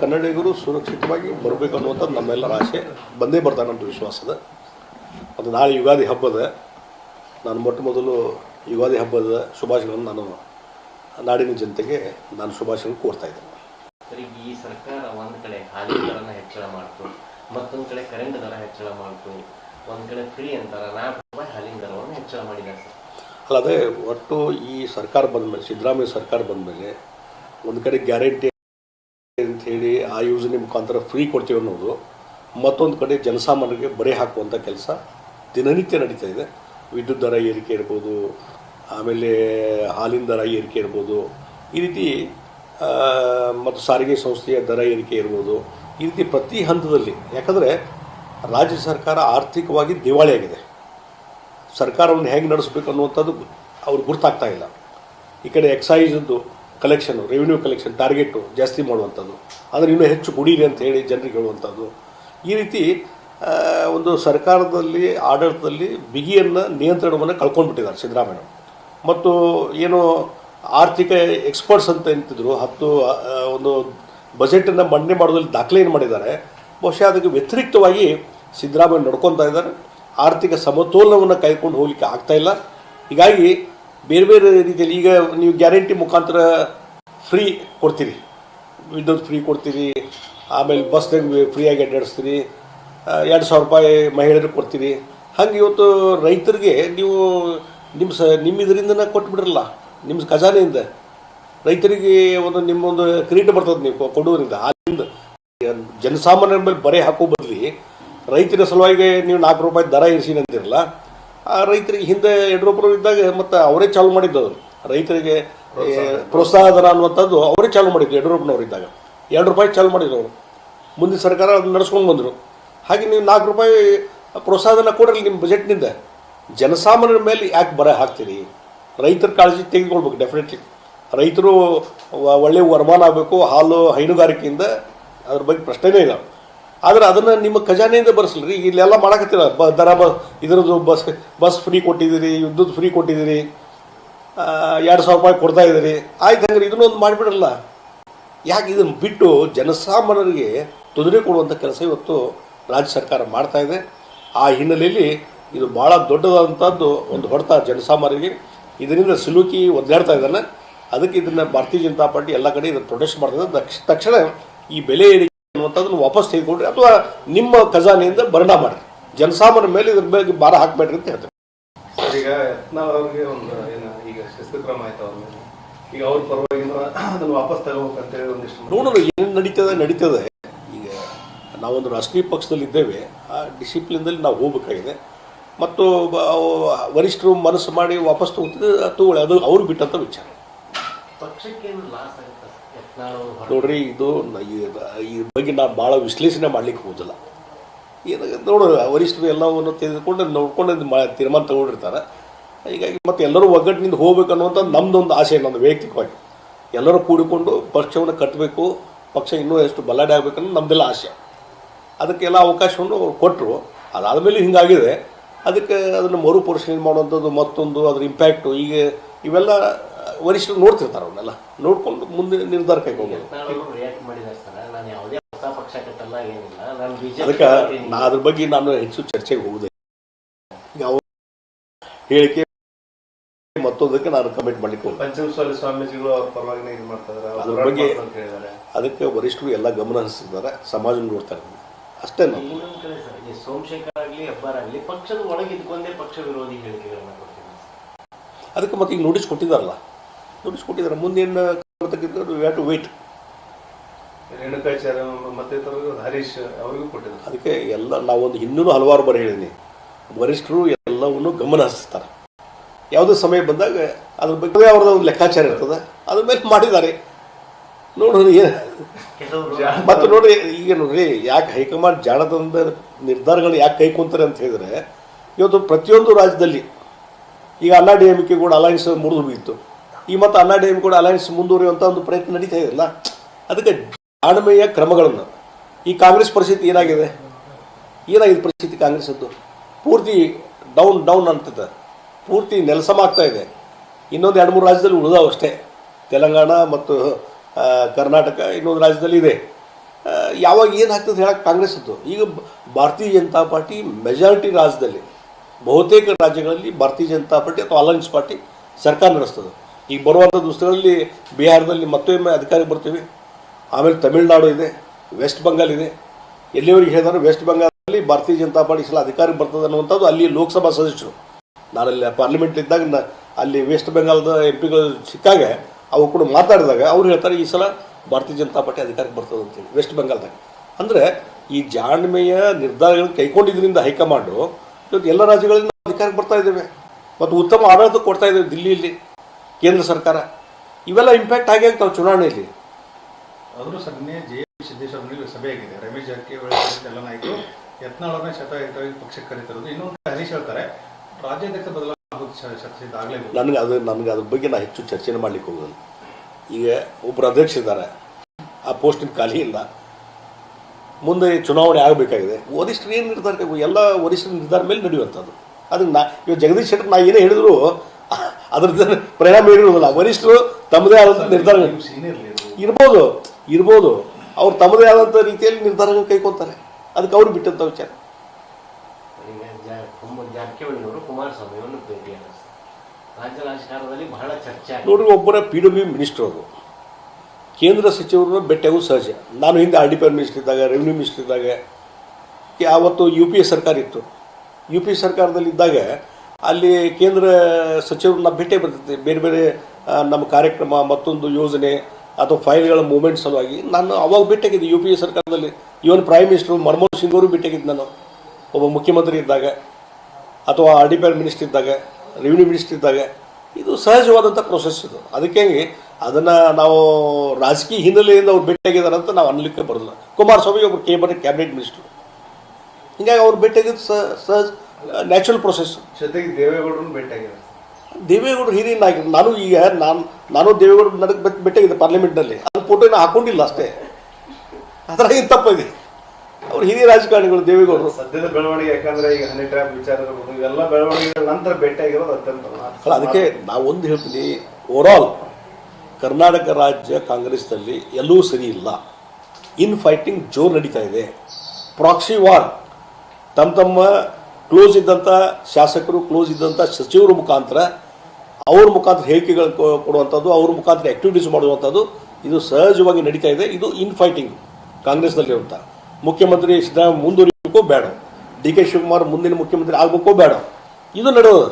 ಕನ್ನಡಿಗರು ಸುರಕ್ಷಿತವಾಗಿ ಬರಬೇಕು ಅನ್ನುವಂಥದ್ದು ನಮ್ಮೆಲ್ಲರ ಆಸೆ. ಬಂದೇ ಬರ್ತಾರೆ ಅಂತ ವಿಶ್ವಾಸದ. ಅದು ನಾಳೆ ಯುಗಾದಿ ಹಬ್ಬದ ನಾನು ಮೊಟ್ಟ ಮೊದಲು ಯುಗಾದಿ ಹಬ್ಬದ ಶುಭಾಶಯಗಳನ್ನು ನಾನು ನಾಡಿನ ಜನತೆಗೆ ನಾನು ಶುಭಾಶಯ ಕೋರ್ತಾ ಇದ್ದೇನೆ. ಈ ಸರ್ಕಾರ ಒಂದು ಕಡೆ ಹಾಲಿ ದರನ ಹೆಚ್ಚಳ ಮಾಡ್ತು ಮತ್ತೊಂದು ಕಡೆ ಕರೆಂಟ್ ದರ ಹೆಚ್ಚಳ ಮಾಡ್ತು ಒಂದು ಕಡೆ ಫ್ರೀ ಅಂತಾರೆ ನಾಲ್ಕು ರೂಪಾಯಿ ಹಾಲಿನ ದರವನ್ನು ಹೆಚ್ಚಳ ಮಾಡಿದ್ದಾರೆ ಸರ್. ಅಲ್ಲದೆ ಒಟ್ಟು ಈ ಸರ್ಕಾರ ಬಂದ ಮೇಲೆ ಸಿದ್ದರಾಮಯ್ಯ ಸರ್ಕಾರ ಬಂದ ಮೇಲೆ ಒಂದು ಕಡೆ ಗ್ಯಾರಂಟಿ ಅಂತ ಹೇಳಿ ಆ ಯೋಜನೆ ಮುಖಾಂತರ ಫ್ರೀ ಕೊಡ್ತೀವಿ ಅನ್ನೋದು. ಮತ್ತೊಂದು ಕಡೆ ಜನಸಾಮಾನ್ಯರಿಗೆ ಬರೆ ಹಾಕುವಂಥ ಕೆಲಸ ದಿನನಿತ್ಯ ನಡೀತಾ ಇದೆ. ವಿದ್ಯುತ್ ದರ ಏರಿಕೆ ಇರ್ಬೋದು, ಆಮೇಲೆ ಹಾಲಿನ ದರ ಏರಿಕೆ ಇರ್ಬೋದು, ಈ ರೀತಿ ಮತ್ತು ಸಾರಿಗೆ ಸಂಸ್ಥೆಯ ದರ ಏರಿಕೆ ಇರ್ಬೋದು. ಈ ರೀತಿ ಪ್ರತಿ ಹಂತದಲ್ಲಿ, ಯಾಕಂದರೆ ರಾಜ್ಯ ಸರ್ಕಾರ ಆರ್ಥಿಕವಾಗಿ ದಿವಾಳಿಯಾಗಿದೆ ಸರ್ಕಾರವನ್ನು ಹೇಗೆ ನಡೆಸಬೇಕು ಅನ್ನುವಂಥದ್ದು ಅವ್ರಿಗೆ ಗುರ್ತಾಗ್ತಾ ಇಲ್ಲ. ಈ ಕಡೆ ಎಕ್ಸೈಸ್ದು ಕಲೆಕ್ಷನು ರೆವಿನ್ಯೂ ಕಲೆಕ್ಷನ್ ಟಾರ್ಗೆಟು ಜಾಸ್ತಿ ಮಾಡುವಂಥದ್ದು. ಆದರೆ ಇನ್ನೂ ಹೆಚ್ಚು ಕುಡೀರಿ ಅಂತ ಹೇಳಿ ಜನರಿಗೆ ಹೇಳುವಂಥದ್ದು. ಈ ರೀತಿ ಒಂದು ಸರ್ಕಾರದಲ್ಲಿ, ಆಡಳಿತದಲ್ಲಿ ಬಿಗಿಯನ್ನು ನಿಯಂತ್ರಣವನ್ನು ಕಳ್ಕೊಂಡ್ಬಿಟ್ಟಿದ್ದಾರೆ ಸಿದ್ದರಾಮಯ್ಯ ಮತ್ತು ಏನು ಆರ್ಥಿಕ ಎಕ್ಸ್ಪರ್ಟ್ಸ್ ಅಂತ ಎಂತಿದ್ರು ಹತ್ತು ಒಂದು ಬಜೆಟನ್ನು ಮಂಡನೆ ಮಾಡೋದ್ರಲ್ಲಿ ದಾಖಲೆ ಏನು ಮಾಡಿದ್ದಾರೆ, ಬಹುಶಃ ಅದಕ್ಕೆ ವ್ಯತಿರಿಕ್ತವಾಗಿ ಸಿದ್ದರಾಮಯ್ಯ ನಡ್ಕೊತಾ ಇದ್ದಾರೆ. ಆರ್ಥಿಕ ಸಮತೋಲನವನ್ನು ಕೈಕೊಂಡು ಹೋಗಲಿಕ್ಕೆ ಆಗ್ತಾಯಿಲ್ಲ ಹೀಗಾಗಿ ಬೇರೆ ಬೇರೆ ರೀತಿಯಲ್ಲಿ ಈಗ ನೀವು ಗ್ಯಾರಂಟಿ ಮುಖಾಂತರ ಫ್ರೀ ಕೊಡ್ತೀರಿ. ವಿದ್ಯುತ್ ಫ್ರೀ ಕೊಡ್ತೀರಿ. ಆಮೇಲೆ ಬಸ್ನಾಗ ಫ್ರೀಯಾಗಿ ಅಡ್ಡಾಡಿಸ್ತೀರಿ. ಎರಡು ಸಾವಿರ ರೂಪಾಯಿ ಮಹಿಳೆಯರಿಗೆ ಕೊಡ್ತೀರಿ. ಹಂಗೆ ಇವತ್ತು ರೈತರಿಗೆ ನೀವು ನಿಮ್ಮ ಸ ನಿಮ್ಮ ಇದರಿಂದನೇ ಕೊಟ್ಬಿಡ್ರಲ್ಲ ನಿಮ್ಮ ಖಜಾನೆಯಿಂದ. ರೈತರಿಗೆ ಒಂದು ನಿಮ್ಮೊಂದು ಕ್ರೀಡೆ ಬರ್ತದೆ ನೀವು ಕೊಡುವುದರಿಂದ ಆದ್ರಿಂದ ಜನಸಾಮಾನ್ಯರ ಮೇಲೆ ಬರೆ ಹಾಕೋ ಬದಲಿ ರೈತರ ಸಲುವಾಗಿ ನೀವು ನಾಲ್ಕು ರೂಪಾಯಿ ದರ ಇರಿಸಿ ಅಂತಿರಲ್ಲ ಆ ರೈತರಿಗೆ ಹಿಂದೆ ಯಡಿಯೂರಪ್ಪರು ಇದ್ದಾಗ ಮತ್ತು ಅವರೇ ಚಾಲು ಮಾಡಿದ್ದು ಅದು ರೈತರಿಗೆ ಪ್ರೋತ್ಸಾಹಧನ ಪ್ರೋತ್ಸಾಹ ಧನ ಅನ್ನುವಂಥದ್ದು ಅವರೇ ಚಾಲು ಮಾಡಿದ್ದು ಯಡಿಯೂರಪ್ಪನವ್ರು ಇದ್ದಾಗ. ಎರಡು ರೂಪಾಯಿ ಚಾಲು ಮಾಡಿದ್ರು ಅವರು. ಮುಂದಿನ ಸರ್ಕಾರ ಅದನ್ನ ನಡೆಸ್ಕೊಂಡು ಬಂದರು. ಹಾಗೆ ನೀವು ನಾಲ್ಕು ರೂಪಾಯಿ ಪ್ರೋತ್ಸಾಹಧನ ಕೊಡಿರಲಿ ನಿಮ್ಮ ಬಜೆಟ್ನಿಂದ. ಜನಸಾಮಾನ್ಯರ ಮೇಲೆ ಯಾಕೆ ಬರ ಹಾಕ್ತೀರಿ? ರೈತರ ಕಾಳಜಿ ತೆಗೆದುಕೊಳ್ಬೇಕು ಡೆಫಿನೆಟ್ಲಿ ರೈತರು ಒಳ್ಳೆಯ ವರಮಾನ ಆಗಬೇಕು, ಹಾಲು ಹೈನುಗಾರಿಕೆಯಿಂದ ಅದ್ರ ಬಗ್ಗೆ ಪ್ರಶ್ನೆನೇ ಇಲ್ಲ. ಆದರೆ ಅದನ್ನು ನಿಮ್ಮ ಖಜಾನೆಯಿಂದ ಬರ್ಸಲ್ರಿ. ಇಲ್ಲೆಲ್ಲ ಮಾಡಕತ್ತಿಲ್ಲ ಬ, ದರ ಬ, ಇದರದ್ದು ಬಸ್ ಬಸ್ ಫ್ರೀ ಕೊಟ್ಟಿದ್ದೀರಿ, ವಿದ್ಯುತ್ ಫ್ರೀ ಕೊಟ್ಟಿದ್ದೀರಿ ಎರಡು ಸಾವಿರ ರೂಪಾಯಿ ಕೊಡ್ತಾ ಇದ್ದೀರಿ. ಆಯ್ತು ಹಂಗಾರೆ, ಇದನ್ನೊಂದು ಒಂದು ಮಾಡಿಬಿಡ್ರಲ್ಲ. ಯಾಕೆ ಇದನ್ನು ಬಿಟ್ಟು ಜನಸಾಮಾನ್ಯರಿಗೆ ತೊಂದರೆ ಕೊಡುವಂಥ ಕೆಲಸ ಇವತ್ತು ರಾಜ್ಯ ಸರ್ಕಾರ ಮಾಡ್ತಾ ಇದೆ. ಆ ಹಿನ್ನೆಲೆಯಲ್ಲಿ ಇದು ಭಾಳ ದೊಡ್ಡದಾದಂಥದ್ದು ಒಂದು ಹೊಡೆತ ಜನಸಾಮಾನ್ಯರಿಗೆ. ಇದರಿಂದ ಸಿಲುಕಿ ಒದ್ದಾಡ್ತಾ ಇದ್ದಾನೆ. ಅದಕ್ಕೆ ಇದನ್ನು ಭಾರತೀಯ ಜನತಾ ಪಾರ್ಟಿ ಎಲ್ಲ ಕಡೆ ಇದನ್ನು ಪ್ರೊಟೆಸ್ಟ್ ಮಾಡ್ತಾ ತಕ್ಷ- ತಕ್ಷಣ ಈ ಬೆಲೆ ಏರಿಕೆ ಅನ್ನುವಂಥದ್ದನ್ನು ವಾಪಸ್ ತೆಗೆದುಕೊಂಡ್ರಿ ಅಥವಾ ನಿಮ್ಮ ಖಜಾನೆಯಿಂದ ಭರಣ ಮಾಡಿರಿ. ಜನಸಾಮಾನ್ಯರ ಮೇಲೆ ಇದ್ರ ಬಗ್ಗೆ ಭಾರ ಹಾಕಬೇಡ್ರಿ ಅಂತ ಹೇಳ್ತಾರೆ ಈಗ ಯತ್ನಾಳ್ ಅವ್ರಿಗೆ ಒಂದು ಏನು ಈಗ ಶಿಸ್ತುಕ್ರಮ ಆಯ್ತು ಅವ್ರ ಮೇಲೆ. ಈಗ ಅವ್ರ ಪರವಾಗಿ ಅದನ್ನು ವಾಪಸ್ ತಗೋಬೇಕಂತೇಳಿ ಒಂದಿಷ್ಟು ನೋಡೋಣ ಏನು ನಡೀತದೆ ನಡೀತದೆ. ಈಗ ನಾವೊಂದು ರಾಷ್ಟ್ರೀಯ ಪಕ್ಷದಲ್ಲಿ ಇದ್ದೇವೆ. ಆ ಡಿಸಿಪ್ಲಿನ್ದಲ್ಲಿ ನಾವು ಹೋಗಬೇಕಾಗಿದೆ. ಮತ್ತು ವರಿಷ್ಠರು ಮನಸ್ಸು ಮಾಡಿ ವಾಪಸ್ ತಗೋತಿದ್ರೆ ತಗೊಳ್ಳಿ ಅದು ಅವ್ರು ಬಿಟ್ಟಂಥ ವಿಚಾರ. ನೋಡ್ರಿ, ಇದು ಈ- ಬಗ್ಗೆ ನಾನು ಭಾಳ ವಿಶ್ಲೇಷಣೆ ಮಾಡ್ಲಿಕ್ಕೆ ಹೋಗಲ್ಲ ಏನಾಗ ನೋಡು, ವರಿಷ್ಠರು ಎಲ್ಲವನ್ನು ತೆಗೆದುಕೊಂಡು ನೋಡ್ಕೊಂಡು ಮಾ ತೀರ್ಮಾನ ತಗೊಂಡಿರ್ತಾರೆ. ಹೀಗಾಗಿ ಮತ್ತೆ ಎಲ್ಲರೂ ಒಗ್ಗಟ್ಟಿನಿಂದ ಹೋಗ್ಬೇಕು ಅನ್ನುವಂಥ ನಮ್ದೊಂದು ಆಸೆ ನಂದು ವೈಯಕ್ತಿಕವಾಗಿ. ಎಲ್ಲರೂ ಕೂಡಿಕೊಂಡು ಪಕ್ಷವನ್ನು ಕಟ್ಟಬೇಕು ಪಕ್ಷ ಇನ್ನೂ ಎಷ್ಟು ಬಲಾಢ್ಯ ಆಗಬೇಕನ್ನೋ ನಮ್ಮದೆಲ್ಲ ಆಸೆ. ಅದಕ್ಕೆಲ್ಲ ಅವಕಾಶವನ್ನು ಅವ್ರು ಕೊಟ್ಟರು ಅದಾದಮೇಲೆ ಹಿಂಗಾಗಿದೆ. ಅದಕ್ಕೆ ಅದನ್ನು ಮರುಪರಿಶೀಲನೆ ಮಾಡುವಂಥದ್ದು ಮತ್ತೊಂದು, ಅದ್ರ ಇಂಪ್ಯಾಕ್ಟು ಈಗ ಇವೆಲ್ಲ ವರಿಷ್ಠರು ನೋಡ್ತಿರ್ತಾರೆ ಅವನ್ನೆಲ್ಲ. ನೋಡ್ಕೊಂಡು ಮುಂದೆ ನಿರ್ಧಾರ ಕೈಗೊಂಡು ಯತ್ನಾಳ್ ಅವರು ರಿಯಾಕ್ಟ್ ಮಾಡಿದ್ದಾರೆ ನಾನು ಯಾವುದೇ ಹೊಸ ಪಕ್ಷ ಕಟ್ಟಲ್ಲ ಏನಿಲ್ಲ. ನಾನು ಅದಕ್ಕೆ ನಾ ಅದ್ರ ಬಗ್ಗೆ ನಾನು ಹೆಚ್ಚು ಚರ್ಚೆಗೆ ಹೋಗುದೇ ಯಾವ ಹೇಳಿಕೆ ಮತ್ತೊಂದಕ್ಕೆ ನಾನು ಕಮೆಂಟ್ ಮಾಡ್ಲಿಕ್ಕೆ ಹೋಗ್ತೀನಿ ಪಂಚಮಸಾಲಿ ಸ್ವಾಮೀಜಿಗಳು ಅವ್ರ ಪರವಾಗಿನೇ ಇದು ಮಾಡ್ತಾ ಇದಾರೆ ಅವ್ರು ಅದ್ರ ಬಗ್ಗೆ- ಅದಕ್ಕೆ ವರಿಷ್ಠರು ಎಲ್ಲ ಗಮನ ಹರಿಸಿದ್ದಾರೆ. ಸಮಾಜ ನೋಡ್ತಾರೆ ಅಷ್ಟೇ ನಾವು. ಸರ್ ಈ ಸೋಮಶೇಖರ್ ಆಗ್ಲಿ ಹೆಬ್ಬಾರ್ ಆಗ್ಲಿ ಪಕ್ಷದ ಒಳಗೆ ಇದ್ಕೊಂಡೇ ಪಕ್ಷ ವಿರೋಧಿ ಹೇಳಿಕೆಗಳನ್ನ ಕೊಡ್ತೀನಿ ಅದಕ್ಕೆ ಮತ್ತೆ ಈಗ ನೋಟಿಸ್ ಕೊಟ್ಟಿದ್ದಾರಲ್ಲ. ನೋಟಿಸ್ ಕೊಟ್ಟಿದ್ದಾರೆ ಮುಂದಿನ ಬರ್ತಕ್ಕಂಥದ್ದು ವ್ಯಾಟ್ ಟು ವೇಟ್ ರೇಣುಕಾಚಾರ್ಯ ಮತ್ತೆ ಹರೀಶ್ ಅವರಿಗೂ ಕೊಟ್ಟಿದ್ದಾರೆ. ಅದಕ್ಕೆ ಎಲ್ಲ ನಾವೊಂದು ಇನ್ನೂ ಹಲವಾರು ಬಾರಿ ಹೇಳಿದ್ದೀನಿ ವರಿಷ್ಠರು ಎಲ್ಲವನ್ನು ಗಮನ ಹರಿಸ್ತಾರೆ. ಯಾವುದೇ ಸಮಯ ಬಂದಾಗ ಅದ್ರ ಬಗ್ಗೆ ಅವ್ರದ್ದು ಒಂದು ಲೆಕ್ಕಾಚಾರ ಇರ್ತದೆ. ಅದ್ರ ಮೇಲೆ ಮಾಡಿದ್ದಾರೆ. ನೋಡ್ರಿ ಮತ್ತು ನೋಡ್ರಿ ಈಗ ನೋಡ್ರಿ ಯಾಕೆ ಹೈಕಮಾಂಡ್ ಜಾಣತನದ ನಿರ್ಧಾರಗಳು ಯಾಕೆ ಕೈಕೊಂತಾರೆ ಅಂತ ಹೇಳಿದ್ರೆ ಇವತ್ತು ಪ್ರತಿಯೊಂದು ರಾಜ್ಯದಲ್ಲಿ ಈಗ ಅಲ್ಲಾ ಡಿ ಎಂ ಕೆ ಕೂಡ ಅಲಯನ್ಸ್ ಮುರಿದು ಹೋಗಿತ್ತು. ಈ ಮತ್ತು ಅಣ್ಣಾ ಡೇಮ್ ಕೂಡ ಅಲಯನ್ಸ್ ಮುಂದುವರಿಯುವಂಥ ಒಂದು ಪ್ರಯತ್ನ ನಡೀತಾ ಇದೆಯಲ್ಲ ಅದಕ್ಕೆ ಜಾಣ್ಮೆಯ ಕ್ರಮಗಳನ್ನು. ಈ ಕಾಂಗ್ರೆಸ್ ಪರಿಸ್ಥಿತಿ ಏನಾಗಿದೆ? ಏನಾಗಿದೆ ಪರಿಸ್ಥಿತಿ ಕಾಂಗ್ರೆಸ್ಸದ್ದು? ಪೂರ್ತಿ ಡೌನ್ ಡೌನ್ ಅಂತಿದೆ. ಪೂರ್ತಿ ನೆಲಸಮ ಆಗ್ತಾ ಇದೆ. ಇನ್ನೊಂದು ಎರಡು ಮೂರು ರಾಜ್ಯದಲ್ಲಿ ಉಳಿದಾವ ಅಷ್ಟೇ. ತೆಲಂಗಾಣ ಮತ್ತು ಕರ್ನಾಟಕ ಇನ್ನೊಂದು ರಾಜ್ಯದಲ್ಲಿ ಇದೆ. ಯಾವಾಗ ಏನು ಆಗ್ತದೆ ಹೇಳಕ್ಕೆ ಕಾಂಗ್ರೆಸ್ ಇತ್ತು ಈಗ ಭಾರತೀಯ ಜನತಾ ಪಾರ್ಟಿ ಮೆಜಾರಿಟಿ ರಾಜ್ಯದಲ್ಲಿ, ಬಹುತೇಕ ರಾಜ್ಯಗಳಲ್ಲಿ ಭಾರತೀಯ ಜನತಾ ಪಾರ್ಟಿ ಅಥವಾ ಅಲಯನ್ಸ್ ಪಾರ್ಟಿ ಸರ್ಕಾರ ನಡೆಸ್ತದೆ. ಈಗ ಬರುವಂಥ ದಿವಸಗಳಲ್ಲಿ ಬಿಹಾರದಲ್ಲಿ ಮತ್ತೊಮ್ಮೆ ಅಧಿಕಾರಿ ಬರ್ತೀವಿ. ಆಮೇಲೆ ತಮಿಳುನಾಡು ಇದೆ ವೆಸ್ಟ್ ಬೆಂಗಾಲ್ ಇದೆ. ಎಲ್ಲಿವರೆಗೆ ಹೇಳಿದ್ರು ವೆಸ್ಟ್ ಬೆಂಗಾಲಲ್ಲಿ ಭಾರತೀಯ ಜನತಾ ಪಾರ್ಟಿ ಸಲ ಅಧಿಕಾರಿ ಬರ್ತದೆ ಅನ್ನುವಂಥದ್ದು ಅಲ್ಲಿ ಲೋಕಸಭಾ ಸದಸ್ಯರು. ನಾನಲ್ಲಿ ಪಾರ್ಲಿಮೆಂಟ್ ಇದ್ದಾಗ ಅಲ್ಲಿ ವೆಸ್ಟ್ ಬೆಂಗಾಲ್ದ ಎಂ ಪಿಗಳು ಸಿಕ್ಕಾಗ ಅವ್ರು ಕೂಡ ಮಾತಾಡಿದಾಗ ಅವ್ರು ಹೇಳ್ತಾರೆ, ಈ ಸಲ ಭಾರತೀಯ ಜನತಾ ಪಾರ್ಟಿ ಅಧಿಕಾರಕ್ಕೆ ಬರ್ತದೆ ಅಂತೇಳಿ ವೆಸ್ಟ್ ಬೆಂಗಾಲ್ದಾಗ ಅಂದರೆ ಈ ಜಾಣ್ಮೆಯ ನಿರ್ಧಾರಗಳನ್ನು ಕೈಗೊಂಡಿದ್ದರಿಂದ ಹೈಕಮಾಂಡು ಇವತ್ತು ಎಲ್ಲ ರಾಜ್ಯಗಳಿಂದ ಅಧಿಕಾರಕ್ಕೆ ಬರ್ತಾ ಇದ್ದೇವೆ. ಮತ್ತು ಉತ್ತಮ ಆಡಳಿತ ಕೊಡ್ತಾ ಇದ್ದೇವೆ ದಿಲ್ಲಿಯಲ್ಲಿ. ಕೇಂದ್ರ ಸರ್ಕಾರ. ಇವೆಲ್ಲ ಇಂಪ್ಯಾಕ್ಟ್ ಆಗಿ ಆಗ್ತಾವೆ ಚುನಾವಣೆಯಲ್ಲಿ. ಆದರೂ ಸರ್ ಜೆ ಎಂ ಸಿದ್ದೇಶ್ವರ ಸಭೆ ಆಗಿದೆ. ರಮೇಶ್ ಜಾರಕಿಹೊಳಿ ಎಲ್ಲ ನಾಯಕರು ಯತ್ನಾಳನ್ನ ಶತಾಯುತವಾಗಿ ಪಕ್ಷಕ್ಕೆ ಕರೀತಿರೋದು ಇನ್ನೊಂದು ಹರೀಶ್ ಹೇಳ್ತಾರೆ ರಾಜ್ಯಾಧ್ಯಕ್ಷ ಬದಲಾವಣೆ ನನಗೆ ಅದು ನನಗೆ ಅದ್ರ ಬಗ್ಗೆ ನಾ ಹೆಚ್ಚು ಚರ್ಚೆ ಮಾಡ್ಲಿಕ್ಕೆ ಹೋಗೋದು ಈಗ ಒಬ್ಬರು ಅಧ್ಯಕ್ಷ ಇದ್ದಾರೆ ಆ ಪೋಸ್ಟಿನ ಖಾಲಿ ಇಲ್ಲ ಮುಂದೆ ಚುನಾವಣೆ ಆಗಬೇಕಾಗಿದೆ. ವರಿಷ್ಠರು ಏನು ನಿರ್ಧಾರ ಎಲ್ಲ ವರಿಷ್ಠರ ನಿರ್ಧಾರ ಮೇಲೆ ನಡೆಯುವಂಥದ್ದು. ಅದಕ್ಕೆ ನಾ ಇವಾಗ ಜಗದೀಶ್ ಶೆಟ್ಟರ್ ನಾ ಏನೇ ಹೇಳಿದ್ರು ಅದ್ರದ್ದು ಪರಿಣಾಮ ಇರುವುದಿಲ್ಲ. ವರಿಷ್ಠರು ತಮ್ಮದೇ ಆದಂಥ ನಿರ್ಧಾರ ಇರ್ಬೋದು ಇರ್ಬೋದು. ಅವ್ರು ತಮ್ಮದೇ ಆದಂಥ ರೀತಿಯಲ್ಲಿ ನಿರ್ಧಾರಗಳು ಕೈಕೊತಾರೆ ಅದಕ್ಕೆ ಅವ್ರು ಬಿಟ್ಟಂಥ ವಿಚಾರ. ನೋಡ್ರಿ ಒಬ್ಬರ ಪಿ ಡಬ್ಲ್ಯೂ ಮಿನಿಸ್ಟರ್ ಅವರು ಕೇಂದ್ರ ಸಚಿವರನ್ನ ಭೇಟಿಯಾಗೋದು ಸಹಜ. ನಾನು ಹಿಂದೆ R D P R minister ಇದ್ದಾಗ ರೆವಿನ್ಯೂ ಮಿನಿಸ್ಟರ್ ಇದ್ದಾಗ ಯಾವತ್ತು ಯು ಪಿ ಎ ಸರ್ಕಾರ ಇತ್ತು. ಯು ಪಿ ಎ ಸರ್ಕಾರದಲ್ಲಿ ಇದ್ದಾಗ ಅಲ್ಲಿ ಕೇಂದ್ರ ಸಚಿವರನ್ನ ಭೇಟಿ ಬರ್ತೈತಿ ಬೇರೆ ಬೇರೆ ನಮ್ಮ ಕಾರ್ಯಕ್ರಮ, ಮತ್ತೊಂದು ಯೋಜನೆ ಅಥವಾ ಫೈಲ್ಗಳ ಮೂವ್ಮೆಂಟ್ ಸಲುವಾಗಿ. ನಾನು ಅವಾಗ ಭೇಟಿಯಾಗಿದ್ದೆ ಯು ಪಿ ಎ ಸರ್ಕಾರದಲ್ಲಿ. Even prime minister Manmohan Singh ಅವರು ಭೇಟಿಯಾಗಿದ್ದು ನಾನು. ಒಬ್ಬ ಮುಖ್ಯಮಂತ್ರಿ ಇದ್ದಾಗ, ಅಥವಾ R D P R minister ಇದ್ದಾಗ, ರೆವಿನ್ಯೂ ಮಿನಿಸ್ಟರ್ ಇದ್ದಾಗ, ಇದು ಸಹಜವಾದಂಥ ಪ್ರೊಸೆಸ್ ಇದು. ಅದಕ್ಕೆ ಅದನ್ನು ನಾವು ರಾಜಕೀಯ ಹಿನ್ನೆಲೆಯಿಂದ ಅವ್ರು ಭೇಟಿಯಾಗಿದ್ದಾರೆ ಅಂತ ನಾವು ಅನ್ನಲಿಕ್ಕೆ ಬರೋದಿಲ್ಲ. ಕುಮಾರಸ್ವಾಮಿ ಒಬ್ಬರು ಕೇಬರ್ ಕ್ಯಾಬಿನೆಟ್ ಮಿನಿಸ್ಟರ್. ಹೀಗಾಗಿ ಅವ್ರು ಭೇಟಿಯಾಗಿದ್ದು ಸಹ, ಸಹಜ ನ್ಯಾಚುರಲ್ ಪ್ರೊಸೆಸ್ ಜೊತೆಗೆ ದೇವೇಗೌಡರನ್ನು ಭೇಟಿಯಾಗಿದ್ದಾರೆ. ದೇವೇಗೌಡರು ಹಿರಿಯ ನಾನು ಈಗ ನಾನು ನಾನು ದೇವೇಗೌಡರು ನನಗೆ ಭೇಟಿಯಾಗಿದೆ ಪಾರ್ಲಿಮೆಂಟ್ನಲ್ಲಿ. ಅದು ಫೋಟೋನ ಹಾಕೊಂಡಿಲ್ಲ ಅಷ್ಟೇ. ಅದರ ಏನು ತಪ್ಪಿದೆ ಅವ್ರು ಹಿರಿಯ ರಾಜಕಾರಣಿಗಳು ದೇವೇಗೌಡರು. ಸದ್ಯದ ಬೆಳವಣಿಗೆ ಯಾಕಂದ್ರೆ ಈಗ ಹನಿ ಟ್ರ್ಯಾಪ್ ವಿಚಾರ ಇರ್ಬೋದು ಇವೆಲ್ಲ ಬೆಳವಣಿಗೆಗಳ ನಂತರ ಭೇಟಿಯಾಗಿರೋದು ಅತ್ಯಂತ ಅದಕ್ಕೆ ನಾವು ಒಂದು ಹೇಳ್ತೀನಿ. ಓವರಾಲ್ ಕರ್ನಾಟಕ ರಾಜ್ಯ ಕಾಂಗ್ರೆಸ್ನಲ್ಲಿ ಎಲ್ಲೂ ಸರಿ ಇಲ್ಲ. ಇನ್ ಫೈಟಿಂಗ್ ಜೋರು ನಡೀತಾ ಇದೆ. ಪ್ರಾಕ್ಸಿ ವಾರ್ ತಮ್ಮ ತಮ್ಮ ಕ್ಲೋಸ್ ಇದ್ದಂಥ ಶಾಸಕರು ಕ್ಲೋಸ್ ಇದ್ದಂಥ ಸಚಿವರ ಮುಖಾಂತರ ಅವ್ರ ಮುಖಾಂತರ ಹೇಳಿಕೆಗಳು ಕೊಡುವಂಥದ್ದು ಅವ್ರ ಮುಖಾಂತರ ಆ್ಯಕ್ಟಿವಿಟೀಸ್ ಮಾಡುವಂಥದ್ದು ಇದು ಸಹಜವಾಗಿ ನಡೀತಾ ಇದೆ. ಇದು ಇನ್ ಫೈಟಿಂಗ್ ಕಾಂಗ್ರೆಸ್ನಲ್ಲಿ ಅಂತ ಮುಖ್ಯಮಂತ್ರಿ ಸಿದ್ದರಾಮಯ್ಯ ಮುಂದುವರಿಬೇಕೋ, ಬೇಡ. ಡಿ ಕೆ ಶಿವಕುಮಾರ್ ಮುಂದಿನ ಮುಖ್ಯಮಂತ್ರಿ ಆಗಬೇಕೋ, ಬೇಡ. ಇದು ನಡೆಯೋದು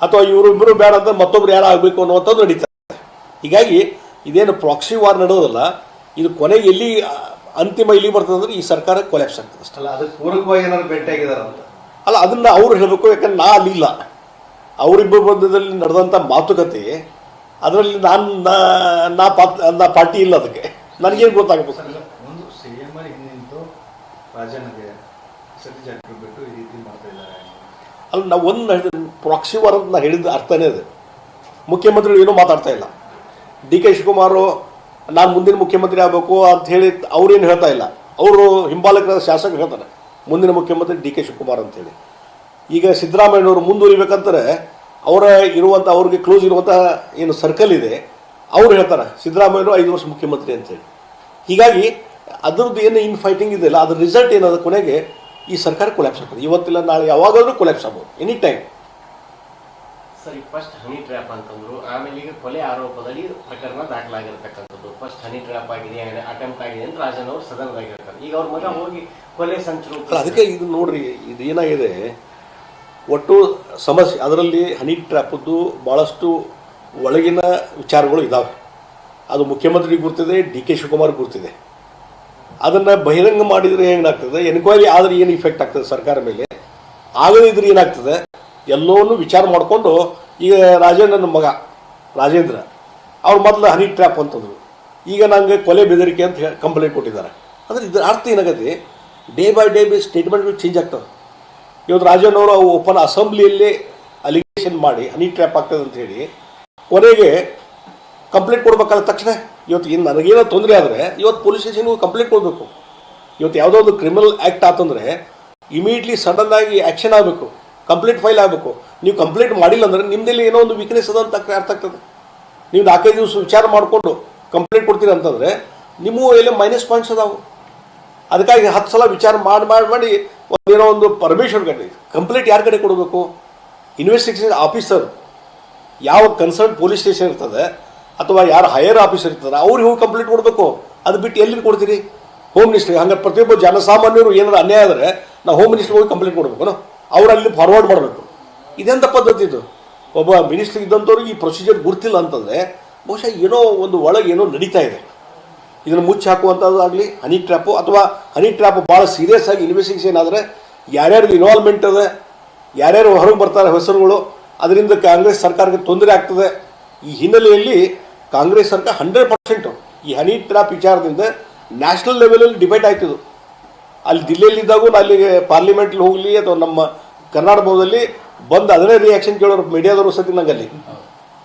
ಅಥವಾ ಇವರು ಇಬ್ಬರು ಬೇಡ ಅಂತ ಮತ್ತೊಬ್ರು ಯಾರು ಆಗಬೇಕು ಅನ್ನುವಂಥದ್ದು ನಡೀತಾ ಇದೆ. ಹೀಗಾಗಿ ಇದೇನು ಪ್ರಾಕ್ಸಿ ವಾರ್ ನಡೆಯೋದಲ್ಲ ಇದು ಕೊನೆಗೆ ಎಲ್ಲಿ, ಅಂತಿಮ ಎಲ್ಲಿ ಬರ್ತದೆ ಅಂದ್ರೆ ಈ ಸರ್ಕಾರ ಕೊಲ್ಯಾಪ್ಸ್ ಆಗ್ತದೆ ಅಷ್ಟಲ್ಲ ಅದಕ್ಕೆ ಪೂರಕವಾಗಿ ಏನಾದ್ರು ಭೇಟಿಯಾಗಿದ್ದಾರೆ ಅಂತ ಅಲ್ಲ ಅದನ್ನು ಅವ್ರು ಹೇಳಬೇಕು ಯಾಕಂದ್ರೆ ನಾ ಅಲ್ಲಿಲ್ಲ. ಅವರಿಬ್ಬರ ಬಂಧದಲ್ಲಿ ನಡೆದಂಥ ಮಾತುಕತೆ ಅದರಲ್ಲಿ ನಾನು ನಾ- ಪಾತ್ ನಾ ಪಾರ್ಟಿ ಇಲ್ಲ ಅದಕ್ಕೆ. ನನಗೇನು ಗೊತ್ತಾಗಬೇಕು? ಸರ್, ಒಂದು ಸಿ ಎಂ ಹಿಂದೆ ನಿಂತು ರಾಜನಿಗೆ ಸತೀಶ್ ಬಿಟ್ಟು ಈ ರೀತಿ ಮಾಡ್ತಾ ಇದ್ದಾರೆ ಅಲ್ಲ ನಾವು ಒಂದು ಪ್ರಾಕ್ಸಿ ವಾರ್ ಅಂತ ನಾ ಹೇಳಿದ ಅರ್ಥನೇ ಅದು. ಮುಖ್ಯಮಂತ್ರಿಗಳು ಏನೂ ಮಾತಾಡ್ತಾ ಇಲ್ಲ. ಡಿ ಕೆ ಶಿವಕುಮಾರ್ ನಾನು ಮುಂದಿನ ಮುಖ್ಯಮಂತ್ರಿ ಆಗಬೇಕು ಅಂತ ಹೇಳಿ ಅವ್ರೇನು ಹೇಳ್ತಾ ಇಲ್ಲ. ಅವರು ಹಿಂಬಾಲಕರ ಶಾಸಕರು ಹೇಳ್ತಾರೆ. ಮುಂದಿನ ಮುಖ್ಯಮಂತ್ರಿ ಡಿ ಕೆ ಶಿವಕುಮಾರ್ ಅಂತೇಳಿ. ಈಗ ಸಿದ್ದರಾಮಯ್ಯನವರು ಮುಂದುವರಿಬೇಕಂತಾರೆ ಅವರ ಇರುವಂಥ ಅವ್ರಿಗೆ ಕ್ಲೋಸ್ ಇರುವಂಥ ಏನು ಸರ್ಕಲ್ ಇದೆ, ಅವರು ಹೇಳ್ತಾರೆ ಸಿದ್ದರಾಮಯ್ಯರು ಐದು ವರ್ಷ ಮುಖ್ಯಮಂತ್ರಿ ಅಂತೇಳಿ. ಹೀಗಾಗಿ ಅದರದ್ದು ಏನು ಇನ್ ಫೈಟಿಂಗ್ ಇದೆಯಲ್ಲ, ಅದ್ರ ರಿಸಲ್ಟ್ ಏನದ ಕೊನೆಗೆ ಈ ಸರ್ಕಾರ ಕೊಲ್ಯಾಪ್ಸ್ ಆಗ್ತದೆ. ಇವತ್ತಿಲ್ಲ, ನಾಳೆ ಯಾವಾಗಾದರೂ ಕೊಲ್ಯಾಪ್ಸ್ ಆಗ್ಬೋದು ಎನಿ ಟೈಮ್ ಸರಿ ಫಸ್ಟ್ ಹನಿ ಟ್ರ್ಯಾಪ್ ಅಂತಂದ್ರು, ಆಮೇಲೆ ಈಗ ಕೊಲೆ ಆರೋಪದಲ್ಲಿ ಪ್ರಕರಣ ದಾಖಲಾಗಿರ್ತಕ್ಕಂಥದ್ದು. ಫಸ್ಟ್ ಹನಿ ಟ್ರ್ಯಾಪ್ ಆಗಿದೆ ಅಟೆಂಪ್ಟ್ ಆಗಿದೆ ಅಂತ ರಾಜನ್ ಅವರು ಸದನದಾಗಿರ್ತಾರೆ. ಈಗ ಅವ್ರ ಮಗ ಹೋಗಿ ಕೊಲೆ ಸಂಚು ಅದಕ್ಕೆ ಇದು ನೋಡ್ರಿ, ಇದು ಏನಾಗಿದೆ? ಒಟ್ಟು ಸಮಸ್ಯೆ, ಅದರಲ್ಲಿ ಹನಿ ಟ್ರ್ಯಾಪದ್ದು ಭಾಳಷ್ಟು ಒಳಗಿನ ವಿಚಾರಗಳು ಇದ್ದಾವೆ ಅದು ಮುಖ್ಯಮಂತ್ರಿಗೆ ಗುರ್ತಿದೆ, ಡಿ ಕೆ ಶಿವಕುಮಾರ್ ಗುರ್ತಿದೆ. ಅದನ್ನು ಬಹಿರಂಗ ಮಾಡಿದರೆ ಏನಾಗ್ತದೆ ಎನ್ಕ್ವೈರಿ ಆದರೆ ಏನು ಇಫೆಕ್ಟ್ ಆಗ್ತದೆ ಸರ್ಕಾರ ಮೇಲೆ? ಆಗದಿದ್ದರೆ ಇದ್ರೆ ಏನಾಗ್ತದೆ? ಎಲ್ಲವನ್ನೂ ವಿಚಾರ ಮಾಡಿಕೊಂಡು, ಈಗ ರಾಜೇಂದ್ರನ ಮಗ, ರಾಜೇಂದ್ರ, ಅವ್ರು ಮೊದಲು ಹನಿ ಟ್ರ್ಯಾಪ್ ಅಂತಂದರು. ಈಗ ನಂಗೆ ಕೊಲೆ ಬೆದರಿಕೆ ಅಂತ ಹೇಳಿ ಕಂಪ್ಲೇಂಟ್ ಕೊಟ್ಟಿದ್ದಾರೆ. ಅಂದರೆ ಇದರ ಅರ್ಥ ಏನಾಗತ್ತೆ? Day by day B statement change ಆಗ್ತದೆ ಇವತ್ತು ರಾಜೇಂದ್ರವರು ಅವು ಓಪನ್ ಅಸೆಂಬ್ಲಿಯಲ್ಲಿ ಅಲಿಗೇಷನ್ ಮಾಡಿ, ಹನಿ ಟ್ರ್ಯಾಪ್ ಆಗ್ತದೆ ಅಂತ ಹೇಳಿ, ಕೊನೆಗೆ ಕಂಪ್ಲೇಂಟ್ ಕೊಡ್ಬೇಕಲ್ಲ ತಕ್ಷಣ, ಇವತ್ತು ಏನು ನನಗೇನೋ ತೊಂದರೆ ಆದರೆ, ಇವತ್ತು ಪೊಲೀಸ್ ಸ್ಟೇಷನ್ಗೂ ಕಂಪ್ಲೇಂಟ್ ಕೊಡಬೇಕು. ಇವತ್ತು ಯಾವುದೋ ಒಂದು ಕ್ರಿಮಿನಲ್ ಆ್ಯಕ್ಟ್ ಆತಂದರೆ ಇಮಿಡಿಯೇಟ್ಲಿ ಸಡನ್ನಾಗಿ ಆ್ಯಕ್ಷನ್ ಆಗಬೇಕು. ಕಂಪ್ಲೇಂಟ್ ಫೈಲ್ ಆಗಬೇಕು. ನೀವು ಕಂಪ್ಲೀಟ್ ಮಾಡಿಲ್ಲ ಅಂದ್ರೆ ನಿಮ್ಮದಲ್ಲಿ ಏನೋ ಒಂದು ವೀಕ್ನೆಸ್ ಅದ ಅಂತ ಅರ್ಥ ಆಗ್ತದೆ. ನೀವು ನಾಲ್ಕೈದು ದಿವಸ ವಿಚಾರ ಮಾಡಿಕೊಂಡು ಕಂಪ್ಲೇಂಟ್ ಕೊಡ್ತೀರಿ ಅಂತಂದರೆ ನಿಮ್ಮ ಎಲ್ಲ ಮೈನಸ್ ಪಾಯಿಂಟ್ಸ್ ಅದಾವೆ. ಅದಕ್ಕಾಗಿ ಹತ್ತು ಸಲ ವಿಚಾರ ಮಾಡಿ ಮಾಡಿ ಮಾಡಿ ಒಂದೇನೋ ಒಂದು ಪರ್ಮಿಷನ್ ಕಟ್ಟಿ. ಕಂಪ್ಲೀಟ್ ಯಾರ ಕಡೆ ಕೊಡಬೇಕು? ಇನ್ವೆಸ್ಟಿಗೇಷನ್ ಆಫೀಸರ್ ಯಾವ ಕನ್ಸರ್ನ್ ಪೊಲೀಸ್ ಸ್ಟೇಷನ್ ಇರ್ತದೆ ಅಥವಾ ಯಾರು ಹೈಯರ್ ಆಫೀಸರ್ ಇರ್ತಾರೆ ಅವ್ರಿಗೆ ಹೋಗಿ ಕಂಪ್ಲೀಟ್ ಕೊಡಬೇಕು. ಅದು ಬಿಟ್ಟು ಎಲ್ಲಿ ಕೊಡ್ತೀರಿ? ಹೋಮ್ ಮಿನಿಸ್ಟ್ರಿಗೆ ಹಂಗೆ ಪ್ರತಿಯೊಬ್ಬ ಜನಸಾಮಾನ್ಯರು ಏನಾದ್ರು ಅನ್ಯಾಯ ಆದರೆ ನಾವು ಹೋಮ್ ಮಿನಿಸ್ಟ್ರಿಗೆ ಹೋಗಿ ಕಂಪ್ಲೇಂಟ್ ಕೊಡಬೇಕು ಅವ್ರು ಅಲ್ಲಿ ಫಾರ್ವರ್ಡ್ ಮಾಡಬೇಕು. ಇದೆಂಥ ಪದ್ಧತಿ ಇದು? ಒಬ್ಬ ಮಿನಿಸ್ಟರ್ ಇದ್ದಂಥವ್ರಿಗೆ ಈ ಪ್ರೊಸೀಜರ್ ಗುರ್ತಿಲ್ಲ ಅಂತಂದರೆ ಬಹುಶಃ ಏನೋ ಒಂದು ಒಳಗೆ ಏನೋ ನಡೀತಾ ಇದೆ. ಇದನ್ನು ಮುಚ್ಚಿ ಹಾಕುವಂಥದ್ದಾಗಲಿ ಹನಿ ಟ್ರ್ಯಾಪು ಅಥವಾ ಹನಿ ಟ್ರ್ಯಾಪ್ ಭಾಳ ಸೀರಿಯಸ್ ಆಗಿ ಇನ್ವೆಸ್ಟಿಗೇಷನ್ ಆದರೆ ಯಾರ್ಯಾರು ಇನ್ವಾಲ್ವ್ಮೆಂಟ್ ಇದೆ, ಯಾರ್ಯಾರು ಹೊರಗೆ ಬರ್ತಾರೆ ಹೆಸರುಗಳು, ಅದರಿಂದ ಕಾಂಗ್ರೆಸ್ ಸರ್ಕಾರಕ್ಕೆ ತೊಂದರೆ ಆಗ್ತದೆ. ಈ ಹಿನ್ನೆಲೆಯಲ್ಲಿ ಕಾಂಗ್ರೆಸ್ ಸರ್ಕಾರ ಹಂಡ್ರೆಡ್ ಪರ್ಸೆಂಟು ಈ ಹನಿ ಟ್ರ್ಯಾಪ್ ವಿಚಾರದಿಂದ ನ್ಯಾಷನಲ್ ಲೆವೆಲಲ್ಲಿ ಡಿಬೇಟ್ ಆಯ್ತಿದ್ದು ಅಲ್ಲಿ ದಿಲ್ಲಿಯಲ್ಲಿದ್ದಾಗೂ ನಾ ಅಲ್ಲಿಗೆ ಪಾರ್ಲಿಮೆಂಟ್ಲಿ ಹೋಗಲಿ ಅಥವಾ ನಮ್ಮ ಕರ್ನಾಟಕ ಭವನದಲ್ಲಿ ಬಂದು ಅದನ್ನೇ ರಿಯಾಕ್ಷನ್ ಕೇಳೋರು ಮೀಡಿಯಾದವರು ಸತಿ ನಂಗೆ ಅಲ್ಲಿ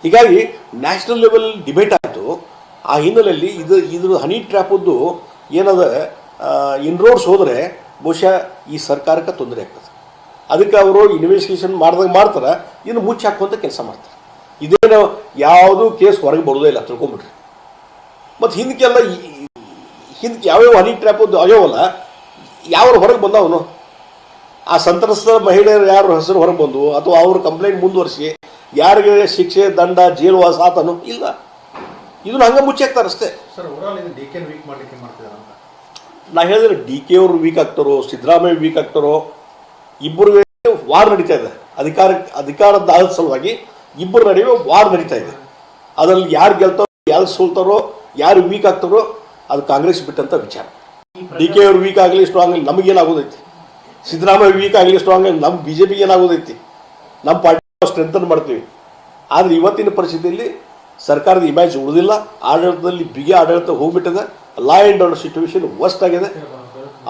ಹೀಗಾಗಿ ನ್ಯಾಷನಲ್ ಲೆವೆಲ್ ಡಿಬೇಟ್ ಆಯಿತು. ಆ ಹಿನ್ನೆಲೆಯಲ್ಲಿ ಇದು ಇದ್ರ ಹನಿ ಟ್ರ್ಯಾಪದ್ದು ಏನದ ಇನ್ರೋಡ್ಸ್ ಹೋದರೆ ಬಹುಶಃ ಈ ಸರ್ಕಾರಕ್ಕೆ ತೊಂದರೆ ಆಗ್ತದೆ. ಅದಕ್ಕೆ ಅವರು ಇನ್ವೆಸ್ಟಿಗೇಷನ್ ಮಾಡ್ದಾಗ ಮಾಡ್ತಾರೆ, ಇನ್ನು ಮುಚ್ಚಿ ಹಾಕುವಂಥ ಕೆಲಸ ಮಾಡ್ತಾರೆ. ಇದೇನು ಯಾವುದು ಕೇಸ್ ಹೊರಗೆ ಬರೋದೇ ಇಲ್ಲ ತಿಳ್ಕೊಂಬಿಟ್ರಿ. ಮತ್ತು ಹಿಂದಕ್ಕೆಲ್ಲ ಹಿಂದಕ್ಕೆ ಯಾವ್ಯಾವ ಹನಿ ಟ್ರ್ಯಾಪ್ ಆಗ್ಯಾವಲ್ಲ ಯಾವ ಹೊರಗೆ ಬಂದವನು? ಆ ಸಂತ್ರಸ್ತ ಮಹಿಳೆಯರು ಯಾರು ಹೆಸರು ಹೊರಗೆ ಬಂದವು? ಅಥವಾ ಅವ್ರ ಕಂಪ್ಲೇಂಟ್ ಮುಂದುವರಿಸಿ ಯಾರಿಗೆ ಶಿಕ್ಷೆ ದಂಡ ಜೈಲುವಾಸ ಆತನು? ಇಲ್ಲ. ಇದನ್ನು ಹಂಗೆ ಮುಚ್ಚಾಕ್ತಾರೆ ಅಷ್ಟೇ. ನಾ ಹೇಳಿದ್ರೆ ಡಿ ಕೆ ಅವರು ವೀಕ್ ಆಗ್ತಾರೋ ಸಿದ್ದರಾಮಯ್ಯ ವೀಕ್ ಆಗ್ತಾರೋ ಇಬ್ಬರು ವಾರ್ ನಡೀತಾ ಇದೆ. ಅಧಿಕಾರ ಅಧಿಕಾರದ ಆದ ಸಲುವಾಗಿ ಇಬ್ಬರು ನಡುವೆ ವಾರ್ ನಡೀತಾ ಇದೆ. ಅದರಲ್ಲಿ ಯಾರು ಗೆಲ್ತಾರೋ ಯಾರು ಸೋಲ್ತಾರೋ ಯಾರು ವೀಕ್ ಆಗ್ತಾರೋ ಅದು ಕಾಂಗ್ರೆಸ್ ಬಿಟ್ಟಂತ ವಿಚಾರ. ಡಿ ಕೆ ಅವ್ರು ವೀಕ್ ಆಗಲಿ ಸ್ಟ್ರಾಂಗ್ ಆಗಲಿ ನಮಗೇನಾಗೋದೈತಿ ಸಿದ್ದರಾಮಯ್ಯ ವೀಕ್ ಆಗಲಿ ಸ್ಟ್ರಾಂಗ್ ಆಗಲಿ ನಮ್ಮ ಬಿ ಜೆ ಪಿಗೆ ಏನಾಗೋದೈತಿ? ನಮ್ಮ ಪಾರ್ಟಿ ಸ್ಟ್ರೆಂಥನ್ ಮಾಡ್ತೀವಿ. ಆದರೆ ಇವತ್ತಿನ ಪರಿಸ್ಥಿತಿಯಲ್ಲಿ ಸರ್ಕಾರದ ಇಮೇಜ್ ಉಳಿದಿಲ್ಲ. ಆಡಳಿತದಲ್ಲಿ ಬಿಗಿ ಆಡಳಿತ ಹೋಗ್ಬಿಟ್ಟಿದೆ. Law and order situation worst ಆಗಿದೆ.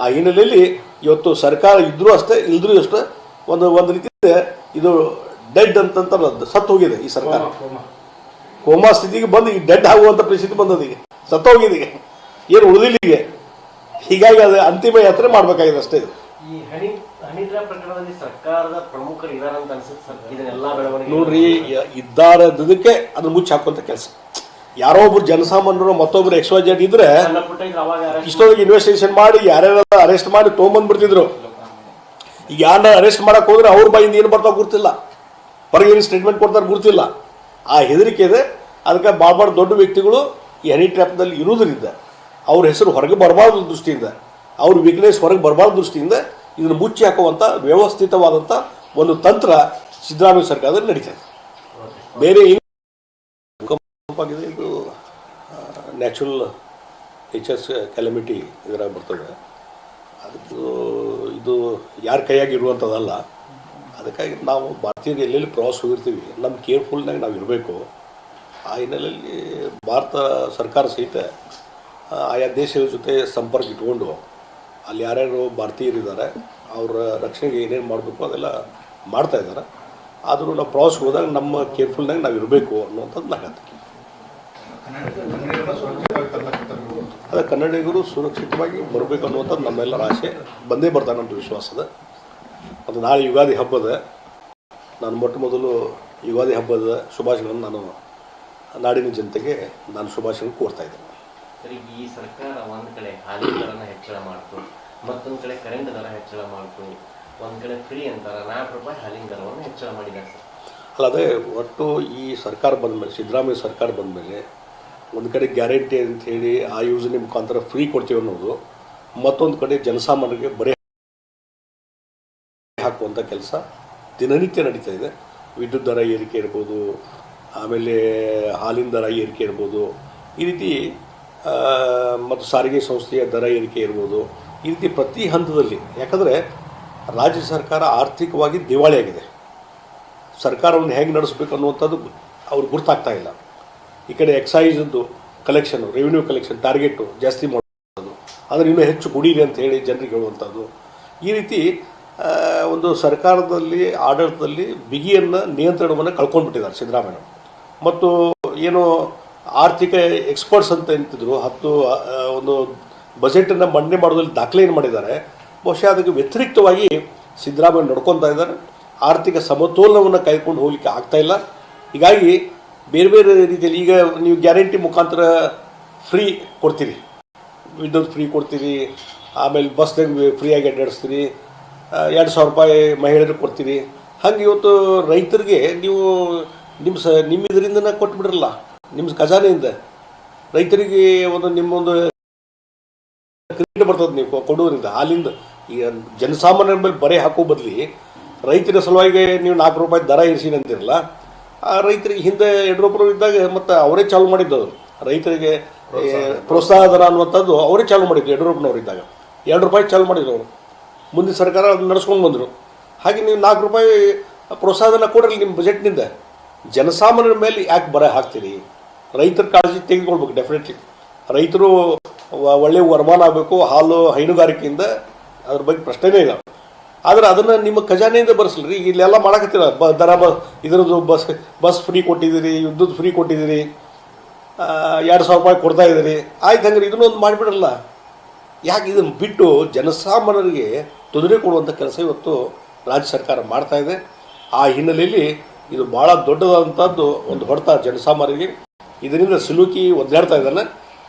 ಆ ಹಿನ್ನೆಲೆಯಲ್ಲಿ ಇವತ್ತು ಸರ್ಕಾರ ಇದ್ದರೂ ಅಷ್ಟೇ ಇಲ್ದ್ರೂ ಅಷ್ಟೇ ಒಂದು ಒಂದು ರೀತಿ ಇದು ಡೆಡ್ ಅಂತಂತ ಸತ್ತು ಹೋಗಿದೆ ಈ ಸರ್ಕಾರ. ಕೋಮಾ ಸ್ಥಿತಿಗೆ ಬಂದು ಈ ಡೆಡ್ ಆಗುವಂಥ ಪರಿಸ್ಥಿತಿ ಬಂದದೀಗ. ಸತ್ತೋಗಿದೆ ಈಗ. ಏನು ಉಳಿದಿಲ್ಲ ಈಗ. ಹೀಗಾಗಿ ಅದು ಅಂತಿಮ ಯಾತ್ರೆ ಮಾಡಬೇಕಾಗಿದೆ ಅಷ್ಟೇ ಇದು. ಈ ಹನಿ ಹನಿ ಪ್ರಕರಣದಲ್ಲಿ ಸರ್ಕಾರದ ಪ್ರಮುಖರು ಇದಾರಂತ ಅನ್ಸುತ್ತೆ ಸರ್. ಇದನ್ನೆಲ್ಲ ಬೆಳವಣಿಗೆ ನೋಡ್ರಿ ಇದ್ದಾರೆ ಅದಕ್ಕೆ ಅದನ್ನ ಮುಚ್ಚಿ ಹಾಕುವಂತ ಕೆಲಸ. ಯಾರೋ ಒಬ್ರು ಜನಸಾಮಾನ್ಯರು ಮತ್ತೊಬ್ರು ಎಕ್ಸ್ ವೈ ಜೆಡ್ ಇದ್ರೆ ಸಣ್ಣ ಪುಟ್ಟ ಇದ್ರೆ ಅವಾಗ arrest ಇಷ್ಟೊಂದಿಗೆ ಇನ್ವೆಸ್ಟಿಗೇಷನ್ ಮಾಡಿ ಯಾರ್ಯಾರ ಅರೆಸ್ಟ್ ಮಾಡಿ ತೊಗೊಂಬಂದ್ಬಿಡ್ತಿದ್ರು ಈಗ ಯಾರನ್ನ ಅರೆಸ್ಟ್ ಮಾಡಕ್ ಹೋದ್ರೆ ಅವ್ರ ಬಾಯಿಂದ ಏನು ಬರ್ತಾವ ಗುರ್ತಿಲ್ಲ. ಹೊರಗೆ ಏನು ಸ್ಟೇಟ್ಮೆಂಟ್ ಕೊಡ್ತಾರೆ ಗುರ್ತಿಲ್ಲ. ಆ ಹೆದರಿಕೆ ಇದೆ. ಅದಕ್ಕೆ ಭಾಳ ಭಾಳ ದೊಡ್ಡ ವ್ಯಕ್ತಿಗಳು ಈ ಹನಿ ಟ್ರ್ಯಾಪ್ನಲ್ಲಿ ಇರುವುದರಿಂದ ಅವ್ರ ಹೆಸರು ಹೊರಗೆ ಬರಬಾರ್ದು ದೃಷ್ಟಿಯಿಂದ. ಅವ್ರ ವೀಕ್ನೆಸ್ ಹೊರಗೆ ಬರಬಾರ್ದು ದೃಷ್ಟಿಯಿಂದ ಇದನ್ನು ಮುಚ್ಚಿ ಹಾಕುವಂಥ ವ್ಯವಸ್ಥಿತವಾದಂಥ ಒಂದು ತಂತ್ರ ಸಿದ್ದರಾಮಯ್ಯ ಸರ್ಕಾರದಲ್ಲಿ ನಡೀತದೆ ಬೇರೆ ಭೂಕಂಪವಾಗಿದೆ ಇದು ನ್ಯಾಚುರಲ್ ನೇಚರ್ಸ್ ಕ್ಯಾಲಮಿಟಿ ಇದರಾಗ ಬರ್ತದೆ. ಅದು ಇದು ಯಾರ ಕೈಯಾಗಿ ಇರುವಂಥದ್ದಲ್ಲ ಅದಕ್ಕಾಗಿ ನಾವು ಭಾರತೀಯ ಎಲ್ಲೆಲ್ಲಿ ಪ್ರವಾಸ ಹೋಗಿರ್ತೀವಿ, ನಮ್ಮ ಕೇರ್ಫುಲ್ನಾಗ ನಾವು ಇರಬೇಕು. ಆ ಹಿನ್ನೆಲೆಯಲ್ಲಿ ಭಾರತ ಸರ್ಕಾರ ಸಹಿತ ಆಯಾ ದೇಶಗಳ ಜೊತೆ ಸಂಪರ್ಕ ಇಟ್ಕೊಂಡು ಅಲ್ಲಿ ಯಾರ್ಯಾರು ಭಾರತೀಯರಿದ್ದಾರೆ, ಅವರ ರಕ್ಷಣೆಗೆ ಏನೇನು ಮಾಡಬೇಕು ಅದೆಲ್ಲ ಮಾಡ್ತಾ ಇದ್ದಾರೆ. ಆದರೂ ನಾವು ಪ್ರವಾಸಕ್ಕೆ ಹೋದಾಗ ನಮ್ಮ ಕೇರ್ಫುಲ್ನಾಗ ನಾವು ಇರಬೇಕು ಅನ್ನುವಂಥದ್ದು ನಾನು ಹೇಳ್ತೀನಿ ಅದೇ ಕನ್ನಡಿಗರು ಸುರಕ್ಷಿತವಾಗಿ ಬರಬೇಕು ಅನ್ನುವಂಥದ್ದು ನಮ್ಮೆಲ್ಲರ ಆಸೆ. ಬಂದೇ ಬರ್ತಾನೆ ನಮ್ಮದು ವಿಶ್ವಾಸದ ಅದು. ನಾಳೆ ಯುಗಾದಿ ಹಬ್ಬದ, ನಾನು ಮೊಟ್ಟ ಮೊದಲು ಯುಗಾದಿ ಹಬ್ಬದ ಶುಭಾಶಯಗಳನ್ನು ನಾನು ನಾಡಿನ ಜನತೆಗೆ ನಾನು ಶುಭಾಶಯ ಕೋರ್ತಾ ಇದ್ದೇನೆ. ಸರಿ ಈ ಸರ್ಕಾರ ಒಂದ್ ಕಡೆ ಹಾಲಿನ ದರನ ಹೆಚ್ಚಳ ಮಾಡ್ತು, ಮತ್ತೊಂದ್ ಕಡೆ ಕರೆಂಟ್ ದರ ಹೆಚ್ಚಳ ಮಾಡ್ತು, ಒಂದ್ ಕಡೆ ಫ್ರೀ ಅಂತಾರ ನಾಲ್ಕು ರೂಪಾಯಿ ಹಾಲಿನ ದರವನ್ನು ಹೆಚ್ಚಳ ಮಾಡಿದ್ದಾರೆ ಸರ್. ಅಲ್ಲದೆ ಒಟ್ಟು ಈ ಸರ್ಕಾರ ಬಂದ ಮೇಲೆ ಸಿದ್ದರಾಮಯ್ಯ ಸರ್ಕಾರ ಬಂದ ಮೇಲೆ ಒಂದು ಕಡೆ ಗ್ಯಾರಂಟಿ ಅಂತ ಹೇಳಿ ಆ ಯೋಜನೆ ಮುಖಾಂತರ ಫ್ರೀ ಕೊಡ್ತೀವಿ ಅನ್ನೋದು, ಮತ್ತೊಂದು ಕಡೆ ಜನಸಾಮಾನ್ಯರಿಗೆ ಬರೀ ಹಾಕುವಂಥ ಕೆಲಸ ದಿನನಿತ್ಯ ನಡೀತಾ ಇದೆ. ವಿದ್ಯುತ್ ದರ ಏರಿಕೆ ಇರ್ಬೋದು, ಆಮೇಲೆ ಹಾಲಿನ ದರ ಏರಿಕೆ ಇರ್ಬೋದು, ಈ ರೀತಿ ಮತ್ತು ಸಾರಿಗೆ ಸಂಸ್ಥೆಯ ದರ ಏರಿಕೆ ಇರ್ಬೋದು. ಈ ರೀತಿ ಪ್ರತಿ ಹಂತದಲ್ಲಿ, ಯಾಕಂದರೆ ರಾಜ್ಯ ಸರ್ಕಾರ ಆರ್ಥಿಕವಾಗಿ ದಿವಾಳಿಯಾಗಿದೆ. ಸರ್ಕಾರವನ್ನು ಹೇಗೆ ನಡೆಸಬೇಕು ಅನ್ನುವಂಥದ್ದು ಅವ್ರು ಗುರ್ತಾಗ್ತಾ ಇಲ್ಲ. ಈ ಕಡೆ ಎಕ್ಸೈಸದ್ದು ಕಲೆಕ್ಷನ್, ರೆವಿನ್ಯೂ ಕಲೆಕ್ಷನ್ ಟಾರ್ಗೆಟು ಜಾಸ್ತಿ ಮಾಡೋದು ಆದರೆ ಇನ್ನೂ ಹೆಚ್ಚು ಕುಡೀರಿ ಅಂತ ಹೇಳಿ ಜನರಿಗೆ ಹೇಳುವಂಥದ್ದು. ಈ ರೀತಿ ಒಂದು ಸರ್ಕಾರದಲ್ಲಿ, ಆಡಳಿತದಲ್ಲಿ ಬಿಗಿಯನ್ನು ನಿಯಂತ್ರಣವನ್ನು ಕಳ್ಕೊಂಡ್ಬಿಟ್ಟಿದ್ದಾರೆ ಸಿದ್ದರಾಮಯ್ಯ ಮತ್ತು ಏನು ಆರ್ಥಿಕ ಎಕ್ಸ್ಪರ್ಟ್ಸ್ ಅಂತ ಎಂತಿದ್ರು ಹತ್ತು ಒಂದು ಬಜೆಟನ್ನು ಮಂಡನೆ ಮಾಡೋದ್ರಲ್ಲಿ ದಾಖಲೆ ಏನು ಮಾಡಿದ್ದಾರೆ, ಬಹುಶಃ ಅದಕ್ಕೆ ವ್ಯತಿರಿಕ್ತವಾಗಿ ಸಿದ್ದರಾಮಯ್ಯ ನಡ್ಕೊತಾ ಇದ್ದಾರೆ. ಆರ್ಥಿಕ ಸಮತೋಲನವನ್ನು ಕಾಯ್ಕೊಂಡು ಹೋಗಲಿಕ್ಕೆ ಆಗ್ತಾಯಿಲ್ಲ ಹೀಗಾಗಿ ಬೇರೆ ಬೇರೆ ರೀತಿಯಲ್ಲಿ ಈಗ ನೀವು ಗ್ಯಾರಂಟಿ ಮುಖಾಂತರ ಫ್ರೀ ಕೊಡ್ತೀರಿ. ವಿದ್ಯುತ್ ಫ್ರೀ ಕೊಡ್ತೀರಿ, ಆಮೇಲೆ ಬಸ್ದಾಗ ಫ್ರೀಯಾಗಿ ಅಡ್ಡಾಡಿಸ್ತೀರಿ ಎರಡು ಸಾವಿರ ರೂಪಾಯಿ ಮಹಿಳೆಯರಿಗೆ ಕೊಡ್ತೀರಿ. ಹಂಗೆ ಇವತ್ತು ರೈತರಿಗೆ ನೀವು ನಿಮ್ಮ ಸ, ನಿಮ್ಮ ಇದರಿಂದನೇ ಕೊಟ್ಬಿಡ್ರಲ್ಲ. ನಿಮ್ಮ ಖಜಾನೆಯಿಂದ? ರೈತರಿಗೆ ಒಂದು ನಿಮ್ಮೊಂದು ಕ್ರೀಡೆ ಬರ್ತದೆ ನೀವು ಕೊಡೋರಿಂದ ಕೊಡೋದ್ರಿಂದ ಹಾಲಿಂದ ಈಗ ಜನಸಾಮಾನ್ಯರ ಮೇಲೆ ಬರೆ ಹಾಕೋ ಬದಲಿ ರೈತರ ಸಲುವಾಗಿ ನೀವು ನಾಲ್ಕು ರೂಪಾಯಿ ದರ ಇರಿಸಿ ಅಂತಿರಲ್ಲ, ಆ ರೈತರಿಗೆ ಹಿಂದೆ ಯಡಿಯೂರಪ್ಪರು ಇದ್ದಾಗ ಮತ್ತು ಅವರೇ ಚಾಲು ಮಾಡಿದ್ದು ರೈತರಿಗೆ ಪ್ರೋತ್ಸಾಹ ದರ ಅನ್ನುವಂಥದ್ದು ಅವರೇ ಚಾಲು ಮಾಡಿದ್ದು ಯಡಿಯೂರಪ್ಪನವ್ರು ಇದ್ದಾಗ. ಎರಡು ರೂಪಾಯಿ ಚಾಲು ಮಾಡಿದ್ರು ಅವರು ಮುಂದಿನ ಸರ್ಕಾರ ಅದನ್ನು ನಡೆಸ್ಕೊಂಡು ಬಂದರು. ಹಾಗೆ ನೀವು ನಾಲ್ಕು ರೂಪಾಯಿ ಪ್ರೋತ್ಸಾಹನ ಕೊಡಿರಲಿ ನಿಮ್ಮ ಬಜೆಟ್ನಿಂದ. ಜನಸಾಮಾನ್ಯರ ಮೇಲೆ ಯಾಕೆ ಬರ ಹಾಕ್ತೀರಿ? ರೈತರ ಕಾಳಜಿ ತೆಗೆದುಕೊಳ್ಬೇಕು ಡೆಫಿನೆಟ್ಲಿ ರೈತರು ಒಳ್ಳೆಯ ಒಳ್ಳೆ ವರಮಾನ ಆಗಬೇಕು, ಹಾಲು ಹೈನುಗಾರಿಕೆಯಿಂದ ಅದ್ರ ಬಗ್ಗೆ ಪ್ರಶ್ನೆನೇ ಇಲ್ಲ. ಆದರೆ ಅದನ್ನು ನಿಮ್ಮ ಖಜಾನೆಯಿಂದ ಬರೆಸಲ್ರಿ, ಇಲ್ಲೆಲ್ಲ ಮಾಡಕತ್ತಿರ. ಬ, ದರ ಬ, ಇದರದ್ದು ಬಸ್ ಬಸ್ ಫ್ರೀ ಕೊಟ್ಟಿದ್ದೀರಿ, ವಿದ್ಯುತ್ ಫ್ರೀ ಕೊಟ್ಟಿದ್ದೀರಿ ಎರಡು ಸಾವಿರ ರೂಪಾಯಿ ಕೊಡ್ತಾ ಇದ್ದೀರಿ. ಆಯ್ತು ಹಂಗ್ರೆ ಇದನ್ನೂ ಒಂದು ಮಾಡಿಬಿಡಲ್ಲ. ಯಾಕೆ ಇದನ್ನು ಬಿಟ್ಟು ಜನಸಾಮಾನ್ಯರಿಗೆ ತೊಂದರೆ ಕೊಡುವಂಥ ಕೆಲಸ ಇವತ್ತು ರಾಜ್ಯ ಸರ್ಕಾರ ಮಾಡ್ತಾ ಇದೆ. ಆ ಹಿನ್ನೆಲೆಯಲ್ಲಿ ಇದು ಭಾಳ ದೊಡ್ಡದಾದಂಥದ್ದು ಒಂದು ಹೊಡೆತ ಜನಸಾಮಾನ್ಯರಿಗೆ. ಇದರಿಂದ ಸಿಲುಕಿ ಒದ್ದಾಡ್ತಾ ಇದ್ದಾನೆ.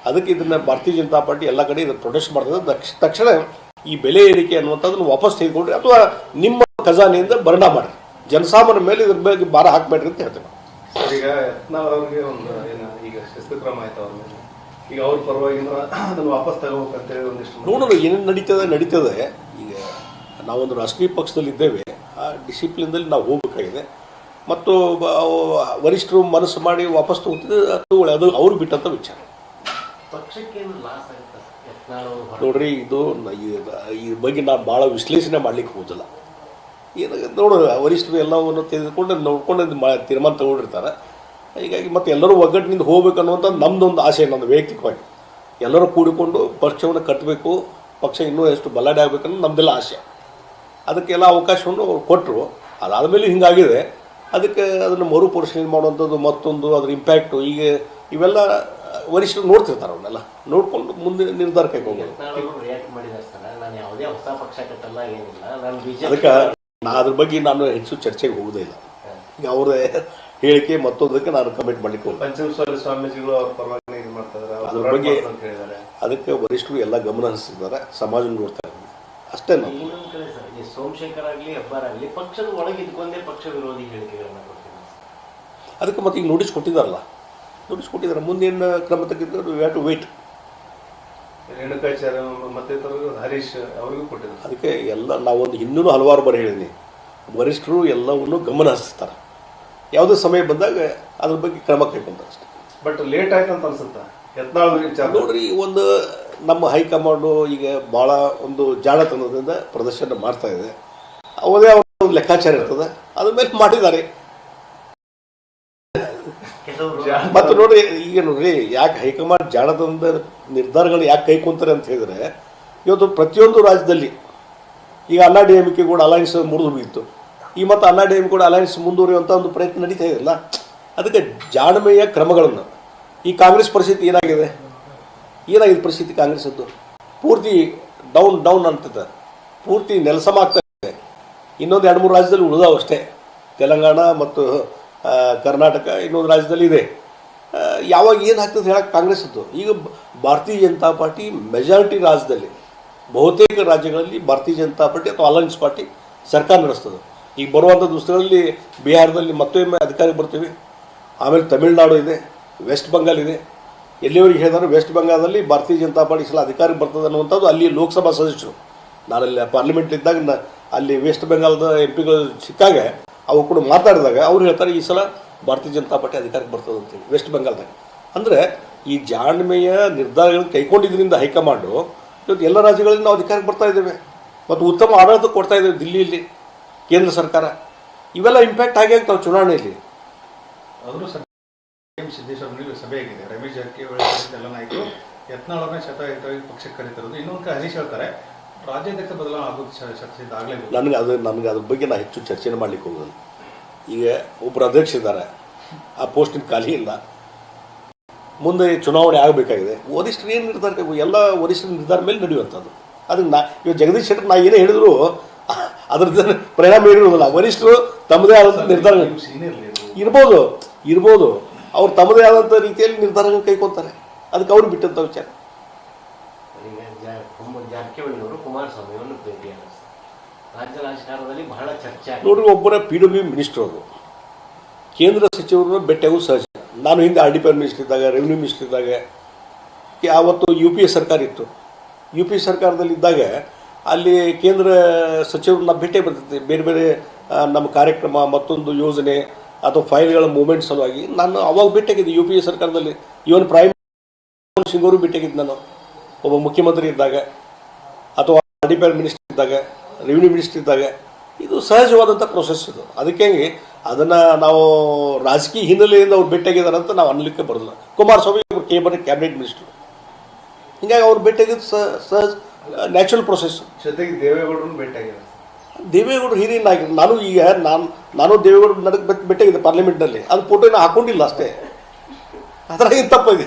ಅದಕ್ಕೆ ಇದನ್ನು ಭಾರತೀಯ ಜನತಾ ಪಾರ್ಟಿ ಎಲ್ಲ ಕಡೆ ಇದನ್ನು ಪ್ರೊಟೆಸ್ಟ್ ಮಾಡ್ತದೆ. ತಕ್ಷ ತಕ್ಷಣ ಈ ಬೆಲೆ ಏರಿಕೆ ಅನ್ನುವಂಥದ್ದನ್ನು ವಾಪಸ್ ತೆಗೆದುಕೊಂಡ್ರಿ ಅಥವಾ ನಿಮ್ಮ ಖಜಾನೆಯಿಂದ ಭರಣ ಮಾಡಿ. ಜನಸಾಮಾನ್ಯರ ಮೇಲೆ ಇದ್ರ ಬಗ್ಗೆ ಭಾರ ಹಾಕಬೇಡ್ರಿ ಅಂತ ಹೇಳ್ತೇವೆ ಈಗ ಯತ್ನಾಳ್ ಅವ್ರಿಗೆ ಒಂದು ಏನು ಈಗ ಶಿಸ್ತಕ್ರಮ ಆಯ್ತು ಅವ್ರ ಮೇಲೆ. ಈಗ ಅವ್ರ ಪರವಾಗಿನ ಅದನ್ನು ವಾಪಸ್ ತಗೋಬೇಕಂತೇಳಿ ಒಂದಿಷ್ಟು ನೋಡೋಣ ಏನೇನು ನಡೀತದೆ ನಡೀತದೆ. ಈಗ ನಾವೊಂದು ರಾಷ್ಟ್ರೀಯ ಪಕ್ಷದಲ್ಲಿ ಇದ್ದೇವೆ. ಆ ಡಿಸಿಪ್ಲಿನ್ದಲ್ಲಿ ನಾವು ಹೋಗಬೇಕಾಗಿದೆ. ಮತ್ತು ವರಿಷ್ಠರು ಮನಸ್ಸು ಮಾಡಿ ವಾಪಸ್ ತಗೋತಿದ್ರೆ ಅದು ಅವ್ರು ಬಿಟ್ಟಂಥ ವಿಚಾರ. ನೋಡ್ರಿ ಇದು ಇದ್ರ ಈ- ಬಗ್ಗೆ ನಾನು ಭಾಳ ವಿಶ್ಲೇಷಣೆ ಮಾಡ್ಲಿಕ್ಕೆ ಹೋಗೋದಿಲ್ಲ. ಏನು ನೋಡು ವರಿಷ್ಠರು ಎಲ್ಲವನ್ನು ತೆಗೆದುಕೊಂಡು ನೋಡ್ಕೊಂಡು ಇದು ಮಾ ತೀರ್ಮಾನ ತಗೊಂಡಿರ್ತಾರೆ. ಹೀಗಾಗಿ ಮತ್ತೆ ಎಲ್ಲರೂ ಒಗ್ಗಟ್ಟಿನಿಂದ ಹೋಗ್ಬೇಕು ಅನ್ನುವಂಥ ನಮ್ಮದೊಂದು ಆಸೆ ನಂದು ವೈಯಕ್ತಿಕವಾಗಿ. ಎಲ್ಲರೂ ಕೂಡಿಕೊಂಡು ಪಕ್ಷವನ್ನು ಕಟ್ಟಬೇಕು ಪಕ್ಷ ಇನ್ನೂ ಎಷ್ಟು ಬಲಾಢ್ಯ ಆಗಬೇಕನ್ನೋದು ನಮ್ಮದೆಲ್ಲ ಆಸೆ. ಅದಕ್ಕೆಲ್ಲ ಅವಕಾಶವನ್ನು ಅವ್ರು ಕೊಟ್ಟರು ಅದಾದಮೇಲೆ ಹಿಂಗಾಗಿದೆ. ಅದಕ್ಕೆ ಅದನ್ನು ಮರುಪರಿಶೀಲನೆ ಮಾಡುವಂಥದ್ದು ಮತ್ತೊಂದು ಅದ್ರ ಇಂಪ್ಯಾಕ್ಟು ಈಗ ಇವೆಲ್ಲ ವರಿಷ್ಠರು ನೋಡ್ತಿರ್ತಾರೆ ಅವನ್ನೆಲ್ಲ ನೋಡಿಕೊಂಡು ಮುಂದೆ ನಿರ್ಧಾರ ಕೈಗೊಂಡು ಯತ್ನಾಳ್ ರಿಯಾಕ್ಟ್ ಮಾಡಿದ್ದಾರೆ ಸರ್. ನಾನು ಯಾವುದೇ ಹೊಸ ಏನಿಲ್ಲ. ನಾನು ಅದಕ್ಕೆ ನಾ ಅದ್ರ ಬಗ್ಗೆ ನಾನು ಹೆಚ್ಚು ಚರ್ಚೆಗೆ ಹೋಗೋದೇ ಇಲ್ಲ. ಈಗ ಅವ್ರ ಹೇಳಿಕೆ ಮತ್ತೊಂದಕ್ಕೆ ನಾನು ಕಮೆಂಟ್ ಮಾಡ್ಲಿಕ್ಕೆ ಸ್ವಾಮೀಜಿಗಳು ಅವ್ರ ಪರವಾಗಿ ಇದು ಮಾಡ್ತಾರೆ ಅವ್ರು ಅದ್ರ ಬಗ್ಗೆ- ಅಂತ ಹೇಳಿದ್ದಾರೆ ಅದಕ್ಕೆ ವರಿಷ್ಠರು ಎಲ್ಲ ಗಮನ ಹರಿಸಿದ್ದಾರೆ. ಸಮಾಜ ನೋಡ್ತಾ ಇದ್ದಾರೆ. ಅಷ್ಟೇ ನಾವು. ಈ ಸೋಮಶೇಖರ್ ಆಗಲಿ ಹೆಬ್ಬಾರ್ ಆಗಲಿ ಪಕ್ಷದ ಒಳಗಿದ್ಕೊಂಡೇ ಪಕ್ಷ ವಿರೋಧಿ ಹೇಳಿಕೆಗಳನ್ನು ಕೊಡ್ತೀನಿ. ಅದಕ್ಕೆ ಮತ್ತೆ ಈಗ ನೋಟಿಸ್ ಕೊಟ್ಟಿದ್ದಾರಲ್ಲ? ನೋಟಿಸ್ ಕೊಟ್ಟಿದ್ದಾರೆ. ಮುಂದಿನ ಕ್ರಮ ತೆಗೆದು what have to wait Renukacharya ಮತ್ತೆ ಹರೀಶ್ ಅವರಿಗೂ ಕೊಟ್ಟಿದ್ದಾರೆ. ಅದಕ್ಕೆ ಎಲ್ಲ ನಾವೊಂದು ಇನ್ನೂ ಹಲವಾರು ಬಾರಿ ಹೇಳಿದ್ದೀನಿ ವರಿಷ್ಠರು ಎಲ್ಲವನ್ನು ಗಮನ ಹರಿಸ್ತಾರೆ. ಯಾವುದೇ ಸಮಯ ಬಂದಾಗ ಅದ್ರ ಬಗ್ಗೆ ಕ್ರಮ ಕೈಗೊಂತಾರೆ ಅಷ್ಟೇ ಬಟ್ ಲೇಟ್ ಆಯ್ತು ಅಂತ ಅನ್ಸುತ್ತಾ? ಯತ್ನಾಳ್ ವಿಚಾರ. ನೋಡ್ರಿ ಒಂದು ನಮ್ಮ ಹೈಕಮಾಂಡು ಈಗ ಭಾಳ ಒಂದು ಜಾಣತನದಿಂದ ಪ್ರದರ್ಶನ ಮಾಡ್ತಾ ಇದೆ. ಅವದೇ ಅವ್ರ ಒಂದು ಲೆಕ್ಕಾಚಾರ ಇರ್ತದೆ. ಅದ್ರ ಮೇಲೆ ಮಾಡಿದ್ದಾರೆ. ಮತ್ತು ನೋಡ್ರಿ ಈಗ ನೋಡ್ರಿ ಯಾಕೆ ಹೈಕಮಾಂಡ್ ಜಾಣತನದ ನಿರ್ಧಾರಗಳು ಯಾಕೆ ಕೈಕೊಂತಾರೆ ಅಂತ ಹೇಳಿದ್ರೆ, ಇವತ್ತು ಪ್ರತಿಯೊಂದು ರಾಜ್ಯದಲ್ಲಿ ಈಗ ಅಣ್ಣಾ ಡಿ ಎಂ ಕೆ ಕೂಡ ಅಲಯನ್ಸ್ ಮುರಿದು ಹೋಗಿತ್ತು ಈ ಮತ್ತು ಅಣ್ಣಾ ಡಿ ಎಂ ಕೂಡ ಅಲಯನ್ಸ್ ಮುಂದುವರಿಯುವಂಥ ಒಂದು ಪ್ರಯತ್ನ ನಡೀತಾ ಇದೆಯಲ್ಲ ಅದಕ್ಕೆ ಜಾಣ್ಮೆಯ ಕ್ರಮಗಳನ್ನು. ಈ ಕಾಂಗ್ರೆಸ್ ಪರಿಸ್ಥಿತಿ ಏನಾಗಿದೆ? ಏನಾಗಿದೆ ಪರಿಸ್ಥಿತಿ ಕಾಂಗ್ರೆಸ್ಸದ್ದು ಪೂರ್ತಿ ಡೌನ್ ಡೌನ್ ಅಂತದ. ಪೂರ್ತಿ ನೆಲಸಮ ಆಗ್ತಾ ಇದೆ. ಇನ್ನೊಂದು ಎರಡು ಮೂರು ರಾಜ್ಯದಲ್ಲಿ ಉಳಿದಾವ ಅಷ್ಟೇ. ತೆಲಂಗಾಣ ಮತ್ತು ಕರ್ನಾಟಕ ಇನ್ನೊಂದು ರಾಜ್ಯದಲ್ಲಿ ಇದೆ. ಯಾವಾಗ ಏನು ಆಗ್ತದೆ ಹೇಳಕ್ಕೆ ಕಾಂಗ್ರೆಸ್ಸದ್ದು ಈಗ ಭಾರತೀಯ ಜನತಾ ಪಾರ್ಟಿ ಮೆಜಾರಿಟಿ ರಾಜ್ಯದಲ್ಲಿ, ಬಹುತೇಕ ರಾಜ್ಯಗಳಲ್ಲಿ ಭಾರತೀಯ ಜನತಾ ಪಾರ್ಟಿ ಅಥವಾ ಅಲಯನ್ಸ್ ಪಾರ್ಟಿ ಸರ್ಕಾರ ನಡೆಸ್ತದೆ. ಈಗ ಬರುವಂಥ ದಿವಸಗಳಲ್ಲಿ ಬಿಹಾರದಲ್ಲಿ ಮತ್ತೊಮ್ಮೆ ಅಧಿಕಾರಿ ಬರ್ತೀವಿ. ಆಮೇಲೆ ತಮಿಳುನಾಡು ಇದೆ ವೆಸ್ಟ್ ಬಂಗಾಲ್ ಇದೆ. ಎಲ್ಲಿವರೆಗೆ ಹೇಳಿದ್ರು? ವೆಸ್ಟ್ ಬೆಂಗಾಲದಲ್ಲಿ ಭಾರತೀಯ ಜನತಾ ಪಾರ್ಟಿ ಸಲ ಅಧಿಕಾರಿ ಬರ್ತದೆ ಅನ್ನುವಂಥದ್ದು ಅಲ್ಲಿ ಲೋಕಸಭಾ ಸದಸ್ಯರು. ನಾನಲ್ಲಿ ಪಾರ್ಲಿಮೆಂಟ್ ಇದ್ದಾಗ ಅಲ್ಲಿ ವೆಸ್ಟ್ ಬೆಂಗಾಲ್ದ ಎಂ ಪಿಗಳು ಸಿಕ್ಕಾಗ ಅವು ಕೂಡ ಮಾತಾಡಿದಾಗ ಅವ್ರು ಹೇಳ್ತಾರೆ, ಈ ಸಲ ಭಾರತೀಯ ಜನತಾ ಪಾರ್ಟಿ ಅಧಿಕಾರಕ್ಕೆ ಬರ್ತದೆ ಅಂತೇಳಿ ವೆಸ್ಟ್ ಬೆಂಗಾಲ್ದಾಗ ಅಂದರೆ ಈ ಜಾಣ್ಮೆಯ ನಿರ್ಧಾರಗಳನ್ನು ಕೈಗೊಂಡಿದ್ದರಿಂದ ಹೈಕಮಾಂಡು, ಇವತ್ತು ಎಲ್ಲ ರಾಜ್ಯಗಳಲ್ಲಿ ನಾವು ಅಧಿಕಾರಕ್ಕೆ ಬರ್ತಾ ಇದ್ದೇವೆ. ಮತ್ತು ಉತ್ತಮ ಆಡಳಿತ ಕೊಡ್ತಾ ಇದ್ದೇವೆ ದಿಲ್ಲಿಯಲ್ಲಿ, ಕೇಂದ್ರ ಸರ್ಕಾರ. ಇವೆಲ್ಲ ಇಂಪ್ಯಾಕ್ಟ್ ಆಗಿ ಆಗ್ತಾವೆ ಚುನಾವಣೆಯಲ್ಲಿ. ಎಂ ಸಿದ್ದೇಶ್ವರ ಸಭೆ ಆಗಿದೆ ರಮೇಶ್ ಜಾರಕಿಹೊಳಿ ಎಲ್ಲ ನಾಯಕರು. ಯತ್ನಾಳನೇ ಶತಾಯುತವಾಗಿ ಪಕ್ಷಕ್ಕೆ ಕರೀತಿರೋದು ಇನ್ನೊಂದು ಕಡೆ ಹರೀಶ್ ಹೇಳ್ತಾರೆ ರಾಜ್ಯಾಧ್ಯಕ್ಷ ಬದಲಾವಣೆ ಆಗೋದು ಇದಾಗಲೇಬೇಕು ನನಗೆ ಅದು ನನಗೆ ಅದ್ರ ಬಗ್ಗೆ ನಾನು ಹೆಚ್ಚು ಚರ್ಚೆನೇ ಮಾಡ್ಲಿಕ್ಕೆ ಹೋಗೋದು ಈಗ ಒಬ್ಬರು ಅಧ್ಯಕ್ಷ ಇದ್ದಾರೆ. ಆ ಪೋಸ್ಟಿನ ಖಾಲಿ ಇಲ್ಲ. ಮುಂದೆ ಚುನಾವಣೆ ಆಗಬೇಕಾಗಿದೆ. ವರಿಷ್ಠರು ಏನು ನಿರ್ಧಾರ ಎಲ್ಲ ವರಿಷ್ಠರ ನಿರ್ಧಾರ ಮೇಲೆ ನಡೆಯುವಂಥದ್ದು. ಅದನ್ನು ನಾ ಇವಾಗ ಜಗದೀಶ್ ಶೆಟ್ಟರ್ ನಾ ಏನೇ ಹೇಳಿದ್ರು ಅದ್ರದ್ದು ಪರಿಣಾಮ ಇರೋದಿಲ್ಲ ವರಿಷ್ಠರು ತಮ್ಮದೇ ಆದಂಥ ನಿರ್ಧಾರ ಇರ್ಬೋದು ಇರ್ಬೋದು. ಅವ್ರು ತಮ್ಮದೇ ಆದಂಥ ರೀತಿಯಲ್ಲಿ ನಿರ್ಧಾರಗಳು ಕೈಕೊತಾರೆ ಅದಕ್ಕೆ ಅವ್ರು ಬಿಟ್ಟಂಥ ವಿಚಾರ. ನೋಡ್ರಿ ಒಬ್ಬರ ಪಿ ಡಬ್ಲ್ಯೂ ಮಿನಿಸ್ಟರ್ ಅವರು. ಕೇಂದ್ರ ಸಚಿವರು ಬೆಟ್ಟೆಗೂ ಸಹಜ. ನಾನು ಹಿಂದೆ ಆರ್ ಡಿ ಪಿ ಮಿನಿಸ್ಟರ್ ಇದ್ದಾಗ ರೆವಿನ್ಯೂ ಮಿನಿಸ್ಟರ್ ಇದ್ದಾಗ ಯಾವತ್ತು ಯು ಪಿ ಎ ಸರ್ಕಾರ ಇತ್ತು. ಯು ಪಿ ಸರ್ಕಾರದಲ್ಲಿ ಇದ್ದಾಗ ಅಲ್ಲಿ ಕೇಂದ್ರ ಸಚಿವರನ್ನ ಭೇಟಿ ಬರ್ತೈತಿ ಬೇರೆ ಬೇರೆ ನಮ್ಮ ಕಾರ್ಯಕ್ರಮ ಮತ್ತೊಂದು ಯೋಜನೆ ಅಥವಾ ಫೈಲ್ಗಳ ಮೂವ್ಮೆಂಟ್ ಸಲುವಾಗಿ ನಾನು ಅವಾಗ ಬಿಟ್ಟಾಗಿದ್ದೆ ಯು ಪಿ ಎ ಸರ್ಕಾರದಲ್ಲಿ. ಇವನ್ ಪ್ರೈಮ್ ಸಿಂಗ್ ಅವರು ಬಿಟ್ಟಾಗಿದ್ದು ನಾನು. ಒಬ್ಬ ಮುಖ್ಯಮಂತ್ರಿ ಇದ್ದಾಗ, ಅಥವಾ ಪಿ ಮಿನಿಸ್ಟರ್ ಇದ್ದಾಗ, ರೆವಿನ್ಯೂ ಮಿನಿಸ್ಟರ್ ಇದ್ದಾಗ, ಇದು ಸಹಜವಾದಂಥ ಪ್ರೊಸೆಸ್ ಇದು. ಅದಕ್ಕೆ ಅದನ್ನು ನಾವು ರಾಜಕೀಯ ಹಿನ್ನೆಲೆಯಿಂದ ಅವ್ರು ಭೇಟಿಯಾಗಿದ್ದಾರೆ ಅಂತ ನಾವು ಅನ್ಲಿಕ್ಕೆ ಬರೋದಿಲ್ಲ. ಕುಮಾರಸ್ವಾಮಿ ಅವರು ಕೇಬರ್ ಕ್ಯಾಬಿನೆಟ್ ಮಿನಿಸ್ಟರ್. ಹಿಂಗಾಗಿ ಅವ್ರು ಭೇಟಿಯಾಗಿದ್ದು ಸಹ ಸಹಜ, ನ್ಯಾಚುರಲ್ ಪ್ರೊಸೆಸ್ ಜೊತೆಗೆ ದೇವೇಗೌಡರನ್ನು ಭೇಟಿಯಾಗಿದ್ದಾರೆ ದೇವೇಗೌಡರು ಹಿರಿಯಿಂದ ನಾನು ಈಗ ನಾನು ನಾನು ದೇವೇಗೌಡರು ನಡಕ್ ಬೆಟ್ಟ ಭೇಟಿಯಾಗಿದೆ ಪಾರ್ಲಿಮೆಂಟ್ನಲ್ಲಿ ಅದು ಫೋಟೋನ ಹಾಕೊಂಡಿಲ್ಲ ಅಷ್ಟೇ. ಅದರ ಏನು ತಪ್ಪಿದೆ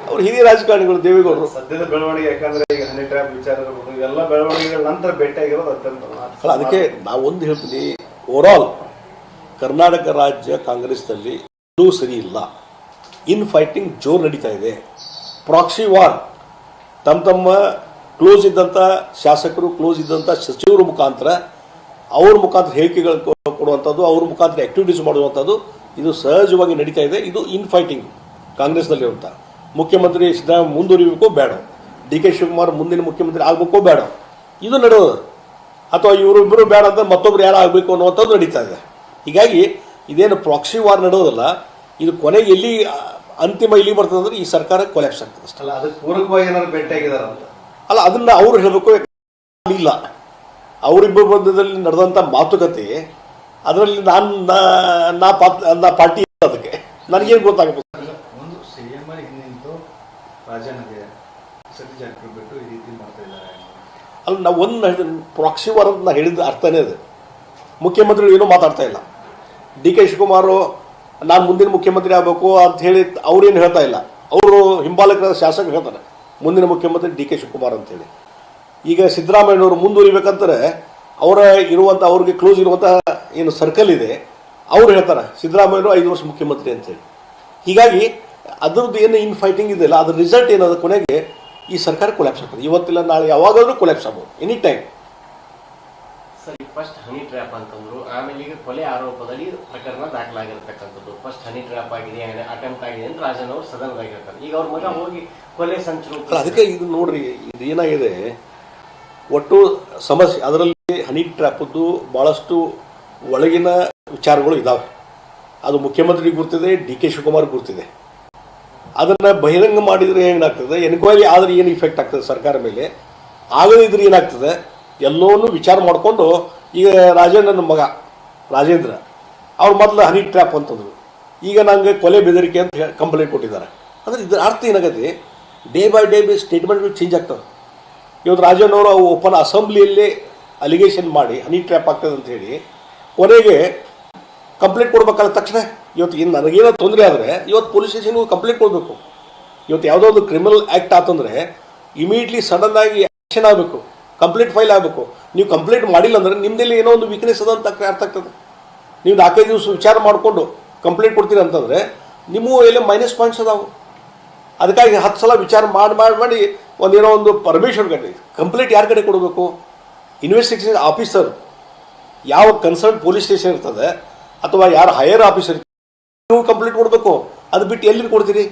ಅವ್ರು ಹಿರಿಯ ರಾಜಕಾರಣಿಗಳು ದೇವೇಗೌಡರು. ಸದ್ಯದ ಬೆಳವಣಿಗೆ ಯಾಕಂದ್ರೆ ಈಗ ಹನಿ ಟ್ರ್ಯಾಪ್ ವಿಚಾರ ಇರ್ಬೋದು ಎಲ್ಲ ಬೆಳವಣಿಗೆಗಳ ನಂತರ ಭೇಟಿಯಾಗಿರೋದು ಅತ್ಯಂತ ಅದಕ್ಕೆ ನಾವು ಒಂದು ಹೇಳ್ತೀನಿ ಓವರಾಲ್ ಕರ್ನಾಟಕ ರಾಜ್ಯ ಕಾಂಗ್ರೆಸ್ನಲ್ಲಿ ಎಲ್ಲೂ ಸರಿ ಇಲ್ಲ. ಇನ್ ಫೈಟಿಂಗ್ ಜೋರು ನಡೀತಾ ಇದೆ. ಪ್ರಾಕ್ಸಿ ವಾರ್ ತಮ್ಮ ತಮ್ಮ ಕ್ಲೋಸ್ ಇದ್ದಂಥ ಶಾಸಕರು ಕ್ಲೋಸ್ ಇದ್ದಂಥ ಸಚಿವರ ಮುಖಾಂತರ ಅವ್ರ ಮುಖಾಂತರ ಹೇಳಿಕೆಗಳು ಕೊ- ಕೊಡುವಂಥದ್ದು ಅವ್ರ ಮುಖಾಂತರ ಆಕ್ಟಿವಿಟೀಸ್ ಮಾಡುವಂಥದ್ದು ಇದು ಸಹಜವಾಗಿ ನಡೀತಾ ಇದೆ. ಇದು ಇನ್ ಫೈಟಿಂಗ್ ಕಾಂಗ್ರೆಸ್ನಲ್ಲಿರುವಂಥ ಮುಖ್ಯಮಂತ್ರಿ ಸಿದ್ದರಾಮಯ್ಯ ಮುಂದುವರಿಬೇಕು, ಬೇಡ. ಡಿ ಕೆ ಶಿವಕುಮಾರ್ ಮುಂದಿನ ಮುಖ್ಯಮಂತ್ರಿ ಆಗಬೇಕೋ, ಬೇಡ. ಇದು ನಡೆಯೋದು ಅಥವಾ ಇವರಿಬ್ಬರು ಬೇಡ ಅಂತ ಮತ್ತೊಬ್ರು ಯಾರು ಆಗಬೇಕು ಅನ್ನುವಂಥದ್ದು ನಡೀತಾ ಇದೆ. ಹೀಗಾಗಿ ಇದೇನು ಪ್ರಾಕ್ಸಿ ವಾರ್ ನಡೆಯೋದಲ್ಲ, ಇದು ಕೊನೆಗೆ ಎಲ್ಲಿ, ಅಂತಿಮ ಇಲ್ಲಿ ಬರ್ತದೆ ಅಂದ್ರೆ ಈ ಸರ್ಕಾರ ಕೊಲ್ಯಾಪ್ಸ್ ಆಗ್ತದೆ ಅಷ್ಟಲ್ಲ ಅದಕ್ಕೆ ಪೂರಕವಾಗಿ ಏನಾದ್ರು ಭೇಟಿಯಾಗಿದ್ದಾರೆ ಅಂತ ಅಲ್ಲ ಅದನ್ನ ಅವ್ರು ಹೇಳಬೇಕು ಇಲ್ಲ. ಅವರಿಬ್ಬರ ಮಧ್ಯದಲ್ಲಿ ನಡೆದಂಥ ಮಾತುಕತೆ ಅದರಲ್ಲಿ ನಾನು ನಾ- ನಾ ಪಾರ್ಟಿ ಅದಕ್ಕೆ. ನನಗೇನು ಗೊತ್ತಾಗುತ್ತೆ ಅಲ್ಲಿ ನಾವು ಒಂದು ಪ್ರಾಕ್ಸಿ ವಾರ್ ಅಂತ ನಾ ಹೇಳಿದ ಅರ್ಥನೇ ಅದು. ಮುಖ್ಯಮಂತ್ರಿಗಳು ಏನೂ ಮಾತಾಡ್ತಾ ಇಲ್ಲ. ಡಿ ಕೆ ಶಿವಕುಮಾರು ನಾನು ಮುಂದಿನ ಮುಖ್ಯಮಂತ್ರಿ ಆಗಬೇಕು ಅಂತ ಹೇಳಿ ಅವ್ರೇನು ಹೇಳ್ತಾ ಇಲ್ಲ. ಅವರು ಹಿಂಬಾಲಕರ ಶಾಸಕರು ಹೇಳ್ತಾರೆ. ಮುಂದಿನ ಮುಖ್ಯಮಂತ್ರಿ ಡಿ ಕೆ ಶಿವಕುಮಾರ್ ಅಂತೇಳಿ. ಈಗ ಸಿದ್ದರಾಮಯ್ಯನವರು ಮುಂದುವರಿಬೇಕಂತಾರೆ ಅವರ ಇರುವಂಥ ಅವ್ರಿಗೆ ಕ್ಲೋಸ್ ಇರುವಂಥ ಏನು ಸರ್ಕಲ್ ಇದೆ, ಅವ್ರು ಹೇಳ್ತಾರೆ, ಸಿದ್ದರಾಮಯ್ಯನವರು ಐದು ವರ್ಷ ಮುಖ್ಯಮಂತ್ರಿ ಅಂತೇಳಿ. ಹೀಗಾಗಿ ಅದರದ್ದು ಏನು ಇನ್ ಫೈಟಿಂಗ್ ಇದೆಯಲ್ಲ ಅದ್ರ ರಿಸಲ್ಟ್ ಏನದ ಕೊನೆಗೆ ಈ ಸರ್ಕಾರ ಕೊಲ್ಯಾಪ್ಸ್ ಆಗ್ತದೆ. ಇವತ್ತಿಲ್ಲ, ನಾಳೆ ಯಾವಾಗಾದರೂ ಕೊಲ್ಯಾಪ್ಸ್ ಆಗ್ಬೋದು ಎನಿ ಟೈಮ್ ಸರಿ ಫಸ್ಟ್ ಹನಿ ಟ್ರ್ಯಾಪ್ ಅಂತಂದ್ರು. ಆಮೇಲೆ ಈಗ ಕೊಲೆ ಆರೋಪದಲ್ಲಿ ಪ್ರಕರಣ ದಾಖಲಾಗಿರ್ತಕ್ಕಂಥದ್ದು. ಫಸ್ಟ್ ಹನಿ ಟ್ರ್ಯಾಪ್ ಆಗಿದೆ ಅಟೆಂಪ್ಟ್ ಆಗಿದೆ ಅಂತ ರಾಜನ್ ಅವರು ಸದನದಾಗಿರ್ತಾರೆ. ಈಗ ಅವ್ರ ಮಗ ಹೋಗಿ ಕೊಲೆ ಸಂಚು ಅದಕ್ಕೆ ಇದು ನೋಡ್ರಿ, ಇದು ಏನಾಗಿದೆ? ಒಟ್ಟು ಸಮಸ್ಯೆ ಅದರಲ್ಲಿ ಹನಿ ಟ್ರ್ಯಾಪದ್ದು ಭಾಳಷ್ಟು ಒಳಗಿನ ವಿಚಾರಗಳು ಇದ್ದಾವೆ ಅದು ಮುಖ್ಯಮಂತ್ರಿ ಗುರ್ತಿದೆ, ಡಿ ಕೆ ಶಿವಕುಮಾರ್ ಗುರ್ತಿದೆ. ಅದನ್ನು ಬಹಿರಂಗ ಮಾಡಿದರೆ ಏನಾಗ್ತದೆ? ಎನ್ಕ್ವೈರಿ ಆದರೆ ಏನು ಇಫೆಕ್ಟ್ ಆಗ್ತದೆ ಸರ್ಕಾರ ಮೇಲೆ? ಆಗದಿದ್ರೆ ಏನಾಗ್ತದೆ? ಎಲ್ಲವನ್ನೂ ವಿಚಾರ ಮಾಡಿಕೊಂಡು, ಈಗ ರಾಜೇಂದ್ರನ ಮಗ, ರಾಜೇಂದ್ರ, ಅವ್ರು ಮೊದಲು ಹನಿ ಟ್ರ್ಯಾಪ್ ಅಂತಂದರು. ಈಗ ನನಗೆ ಕೊಲೆ ಬೆದರಿಕೆ ಅಂತ ಕಂಪ್ಲೇಂಟ್ ಕೊಟ್ಟಿದ್ದಾರೆ. ಅಂದರೆ ಇದ್ರ ಅರ್ಥ ಏನಾಗತ್ತೆ, ಡೇ ಬೈ ಡೇ ಬೈ ಸ್ಟೇಟ್ಮೆಂಟ್ಗಳು ಚೇಂಜ್ ಆಗ್ತವೆ. ಇವತ್ತು ರಾಜಣ್ಣವರು ಅವು ಓಪನ್ ಅಸೆಂಬ್ಲಿಯಲ್ಲಿ ಅಲಿಗೇಷನ್ ಮಾಡಿ, ಹನಿ ಟ್ರ್ಯಾಪ್ ಆಗ್ತದೆ ಅಂತ ಹೇಳಿ, ಕೊನೆಗೆ ಕಂಪ್ಲೇಂಟ್ ಕೊಡ್ಬೇಕಲ್ಲ ತಕ್ಷಣ ಇವತ್ತು ಇನ್ನು ನನಗೇನೋ ತೊಂದರೆ ಆದರೆ, ಇವತ್ತು ಪೊಲೀಸ್ ಸ್ಟೇಷನ್ಗೂ ಕಂಪ್ಲೇಂಟ್ ಕೊಡಬೇಕು. ಇವತ್ತು ಯಾವುದೋ ಒಂದು ಕ್ರಿಮಿನಲ್ ಆ್ಯಕ್ಟ್ ಆತಂದರೆ ಇಮಿಡಿಯೇಟ್ಲಿ ಸಡನ್ನಾಗಿ ಆ್ಯಕ್ಷನ್ ಆಗಬೇಕು. ಕಂಪ್ಲೇಂಟ್ ಫೈಲ್ ಆಗಬೇಕು. ನೀವು ಕಂಪ್ಲೀಟ್ ಮಾಡಿಲ್ಲ ಅಂದ್ರೆ ನಿಮ್ಮದಲ್ಲಿ ಏನೋ ಒಂದು ವೀಕ್ನೆಸ್ ಅದ ಅಂತ ಅರ್ಥ ಆಗ್ತದೆ. ನೀವು ನಾಲ್ಕೈದು ದಿವಸ ವಿಚಾರ ಮಾಡಿಕೊಂಡು ಕಂಪ್ಲೀಟ್ ಕೊಡ್ತೀರಿ ಅಂತಂದರೆ ನಿಮ್ಮ ಎಲ್ಲ ಮೈನಸ್ ಪಾಯಿಂಟ್ಸ್ ಅದಾವು. ಅದಕ್ಕಾಗಿ ಹತ್ತು ಸಲ ವಿಚಾರ ಮಾಡಿ ಮಾಡಿ ಮಾಡಿ ಒಂದೇನೋ ಒಂದು ಪರ್ಮಿಷನ್ ಕಟ್ಟಿ. ಕಂಪ್ಲೀಟ್ ಯಾರ ಕಡೆ ಕೊಡಬೇಕು? ಇನ್ವೆಸ್ಟಿಗೇಷನ್ ಆಫೀಸರ್ ಯಾವ ಕನ್ಸರ್ನ್ ಪೊಲೀಸ್ ಸ್ಟೇಷನ್ ಇರ್ತದೆ ಅಥವಾ ಯಾರು ಹೈಯರ್ ಆಫೀಸರ್ ನೀವು ಕಂಪ್ಲೀಟ್ ಕೊಡಬೇಕು. ಅದು ಬಿಟ್ಟು ಎಲ್ಲಿ ಕೊಡ್ತೀರಿ?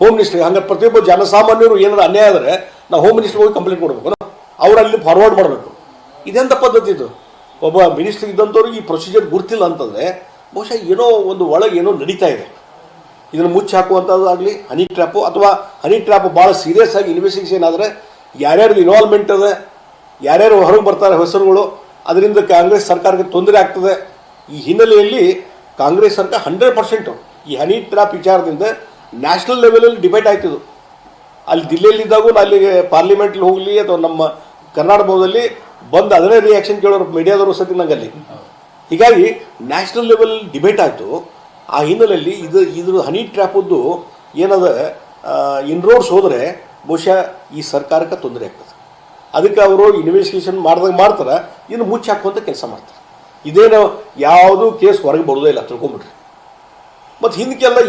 ಹೋಮ್ ಮಿನಿಸ್ಟ್ರಿ ಹಂಗೆ ಪ್ರತಿಯೊಬ್ಬ ಜನಸಾಮಾನ್ಯರು ಏನಾದ್ರು ಅನ್ಯಾಯ ಆದರೆ ನಾವು ಹೋಮ್ ಮಿನಿಸ್ಟ್ರಿಗೆ ಹೋಗಿ ಕಂಪ್ಲೇಂಟ್ ಕೊಡಬೇಕು. ಅವ್ರು ಅಲ್ಲಿ ಫಾರ್ವರ್ಡ್ ಮಾಡಬೇಕು. ಇದೆಂಥ ಪದ್ಧತಿ ಇದು? ಒಬ್ಬ ಮಿನಿಸ್ಟರ್ ಇದ್ದಂಥವ್ರಿಗೆ ಈ ಪ್ರೊಸೀಜರ್ ಗುರ್ತಿಲ್ಲ ಅಂತಂದರೆ ಬಹುಶಃ ಏನೋ ಒಂದು ಒಳಗೆ ಏನೋ ನಡೀತಾ ಇದೆ. ಇದನ್ನು ಮುಚ್ಚಿ ಹಾಕುವಂಥದ್ದಾಗಲಿ ಹನಿ ಟ್ರ್ಯಾಪು ಅಥವಾ ಹನಿ ಟ್ರ್ಯಾಪ್ ಭಾಳ ಸೀರಿಯಸ್ ಆಗಿ ಇನ್ವೆಸ್ಟಿಗೇಷನ್ ಆದರೆ ಯಾರ್ಯಾರ್ದು ಇನ್ವಾಲ್ವ್ಮೆಂಟ್ ಅದ ಯಾರ್ಯಾರು ಹೊರಗೆ ಬರ್ತಾರೆ ಹೆಸರುಗಳು, ಅದರಿಂದ ಕಾಂಗ್ರೆಸ್ ಸರ್ಕಾರಕ್ಕೆ ತೊಂದರೆ ಆಗ್ತದೆ. ಈ ಹಿನ್ನೆಲೆಯಲ್ಲಿ ಕಾಂಗ್ರೆಸ್ ಸರ್ಕಾರ ಹಂಡ್ರೆಡ್ ಪರ್ಸೆಂಟು ಈ ಹನಿ ಟ್ರ್ಯಾಪ್ ವಿಚಾರದಿಂದ ನ್ಯಾಷನಲ್ ಲೆವೆಲಲ್ಲಿ ಡಿಬೇಟ್ ಆಯ್ತಿದ್ದು ಅಲ್ಲಿ ದಿಲ್ಲಿಯಲ್ಲಿದ್ದಾಗೂ ಅಲ್ಲಿಗೆ ಪಾರ್ಲಿಮೆಂಟ್ಲಿ ಹೋಗಲಿ, ಅಥವಾ ನಮ್ಮ ಕರ್ನಾಟಕ ಭವನದಲ್ಲಿ ಬಂದು ಅದನ್ನೇ ರಿಯಾಕ್ಷನ್ ಕೇಳೋರು ಮೀಡಿಯಾದವರು ಸತಿ ನಂಗೆ ಅಲ್ಲಿ ಹೀಗಾಗಿ ನ್ಯಾಷನಲ್ ಲೆವೆಲ್ ಡಿಬೇಟ್ ಆಯಿತು. ಆ ಹಿನ್ನೆಲೆಯಲ್ಲಿ ಇದು ಇದ್ರ ಹನಿ ಟ್ರ್ಯಾಪದ್ದು ಏನದ ಇನ್ರೋಡ್ಸ್ ಹೋದರೆ ಬಹುಶಃ ಈ ಸರ್ಕಾರಕ್ಕೆ ತೊಂದರೆ ಆಗ್ತದೆ. ಅದಕ್ಕೆ ಅವರು ಇನ್ವೆಸ್ಟಿಗೇಷನ್ ಮಾಡಿದಾಗ ಮಾಡ್ತಾರೆ, ಇನ್ನು ಮುಚ್ಚಿ ಹಾಕುವಂಥ ಕೆಲಸ ಮಾಡ್ತಾರೆ. ಇದೇನು ಯಾವುದೂ ಕೇಸ್ ಹೊರಗೆ ಬರೋದೇ ಇಲ್ಲ ತಿಳ್ಕೊಂಬಿಟ್ರಿ ಮತ್ತು ಹಿಂದಕ್ಕೆಲ್ಲ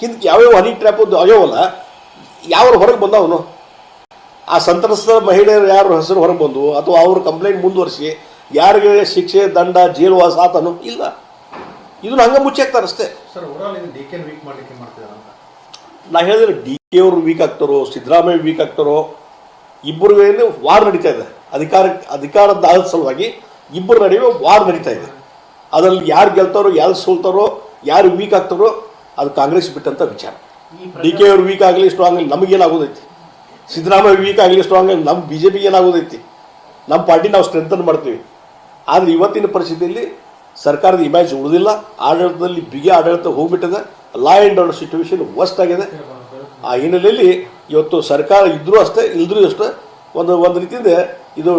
ಹಿಂದಕ್ಕೆ ಯಾವ್ಯಾವ ಹನಿ ಟ್ರ್ಯಾಪದ್ದು ಆಗ್ಯಾವಲ್ಲ ಯಾವ ಹೊರಗೆ ಬಂದವನು? ಆ ಸಂತ್ರಸ್ತ ಮಹಿಳೆಯರು ಯಾರು ಹೆಸರು ಹೊರಗೆ ಬಂದು ಅಥವಾ ಅವರು ಕಂಪ್ಲೇಂಟ್ ಮುಂದುವರಿಸಿ ಯಾರಿಗೆ ಶಿಕ್ಷೆ ದಂಡ ಜೈಲುವಾಸ ಆತನು ಇಲ್ಲ. ಇದನ್ನ ಹಂಗೆ ಮುಚ್ಚಾಕ್ತಾರೆ ಅಷ್ಟೇ. ನಾ ಹೇಳಿದ್ರೆ ಡಿ ಕೆ ಅವರು ವೀಕ್ ಆಗ್ತಾರೋ ಸಿದ್ದರಾಮಯ್ಯ ವೀಕ್ ಆಗ್ತಾರೋ ಇಬ್ಬರು ವಾರ್ ನಡೀತಾ ಇದೆ. ಅಧಿಕಾರ ಅಧಿಕಾರದ ಸಲುವಾಗಿ ಇಬ್ಬರು ನಡುವೆ ವಾರ್ ನಡೀತಾ ಇದೆ. ಅದರಲ್ಲಿ ಯಾರು ಗೆಲ್ತಾರೋ ಯಾರು ಸೋಲ್ತಾರೋ ಯಾರು ವೀಕ್ ಆಗ್ತಾರೋ ಅದು ಕಾಂಗ್ರೆಸ್ ಬಿಟ್ಟಂತ ವಿಚಾರ. ಡಿ ಕೆ ಅವರು ವೀಕ್ ಆಗಲಿ ಸ್ಟ್ರಾಂಗ್ ಆಗಲಿ ನಮಗೇನಾಗೋದೈತಿ? ಸಿದ್ದರಾಮಯ್ಯ ವೀಕ್ ಆಗಲಿ ಸ್ಟ್ರಾಂಗ್ ಆಗಲಿ ನಮ್ಮ ಬಿ ಜೆ ಪಿ ಏನಾಗೋದೈತಿ? ನಮ್ಮ ಪಾರ್ಟಿ ನಾವು ಸ್ಟ್ರೆಂಥನ್ ಮಾಡ್ತೀವಿ. ಆದರೆ ಇವತ್ತಿನ ಪರಿಸ್ಥಿತಿಯಲ್ಲಿ ಸರ್ಕಾರದ ಇಮೇಜ್ ಉಳಿದಿಲ್ಲ. ಆಡಳಿತದಲ್ಲಿ ಬಿಗಿ ಆಡಳಿತ ಹೋಗ್ಬಿಟ್ಟಿದೆ law and order situation worst ಆಗಿದೆ. ಆ ಹಿನ್ನೆಲೆಯಲ್ಲಿ ಇವತ್ತು ಸರ್ಕಾರ ಇದ್ದರೂ ಅಷ್ಟೇ ಇಲ್ಲದ್ರೂ ಅಷ್ಟೇ ಒಂದು ಒಂದು ರೀತಿಯಿಂದ ಇದು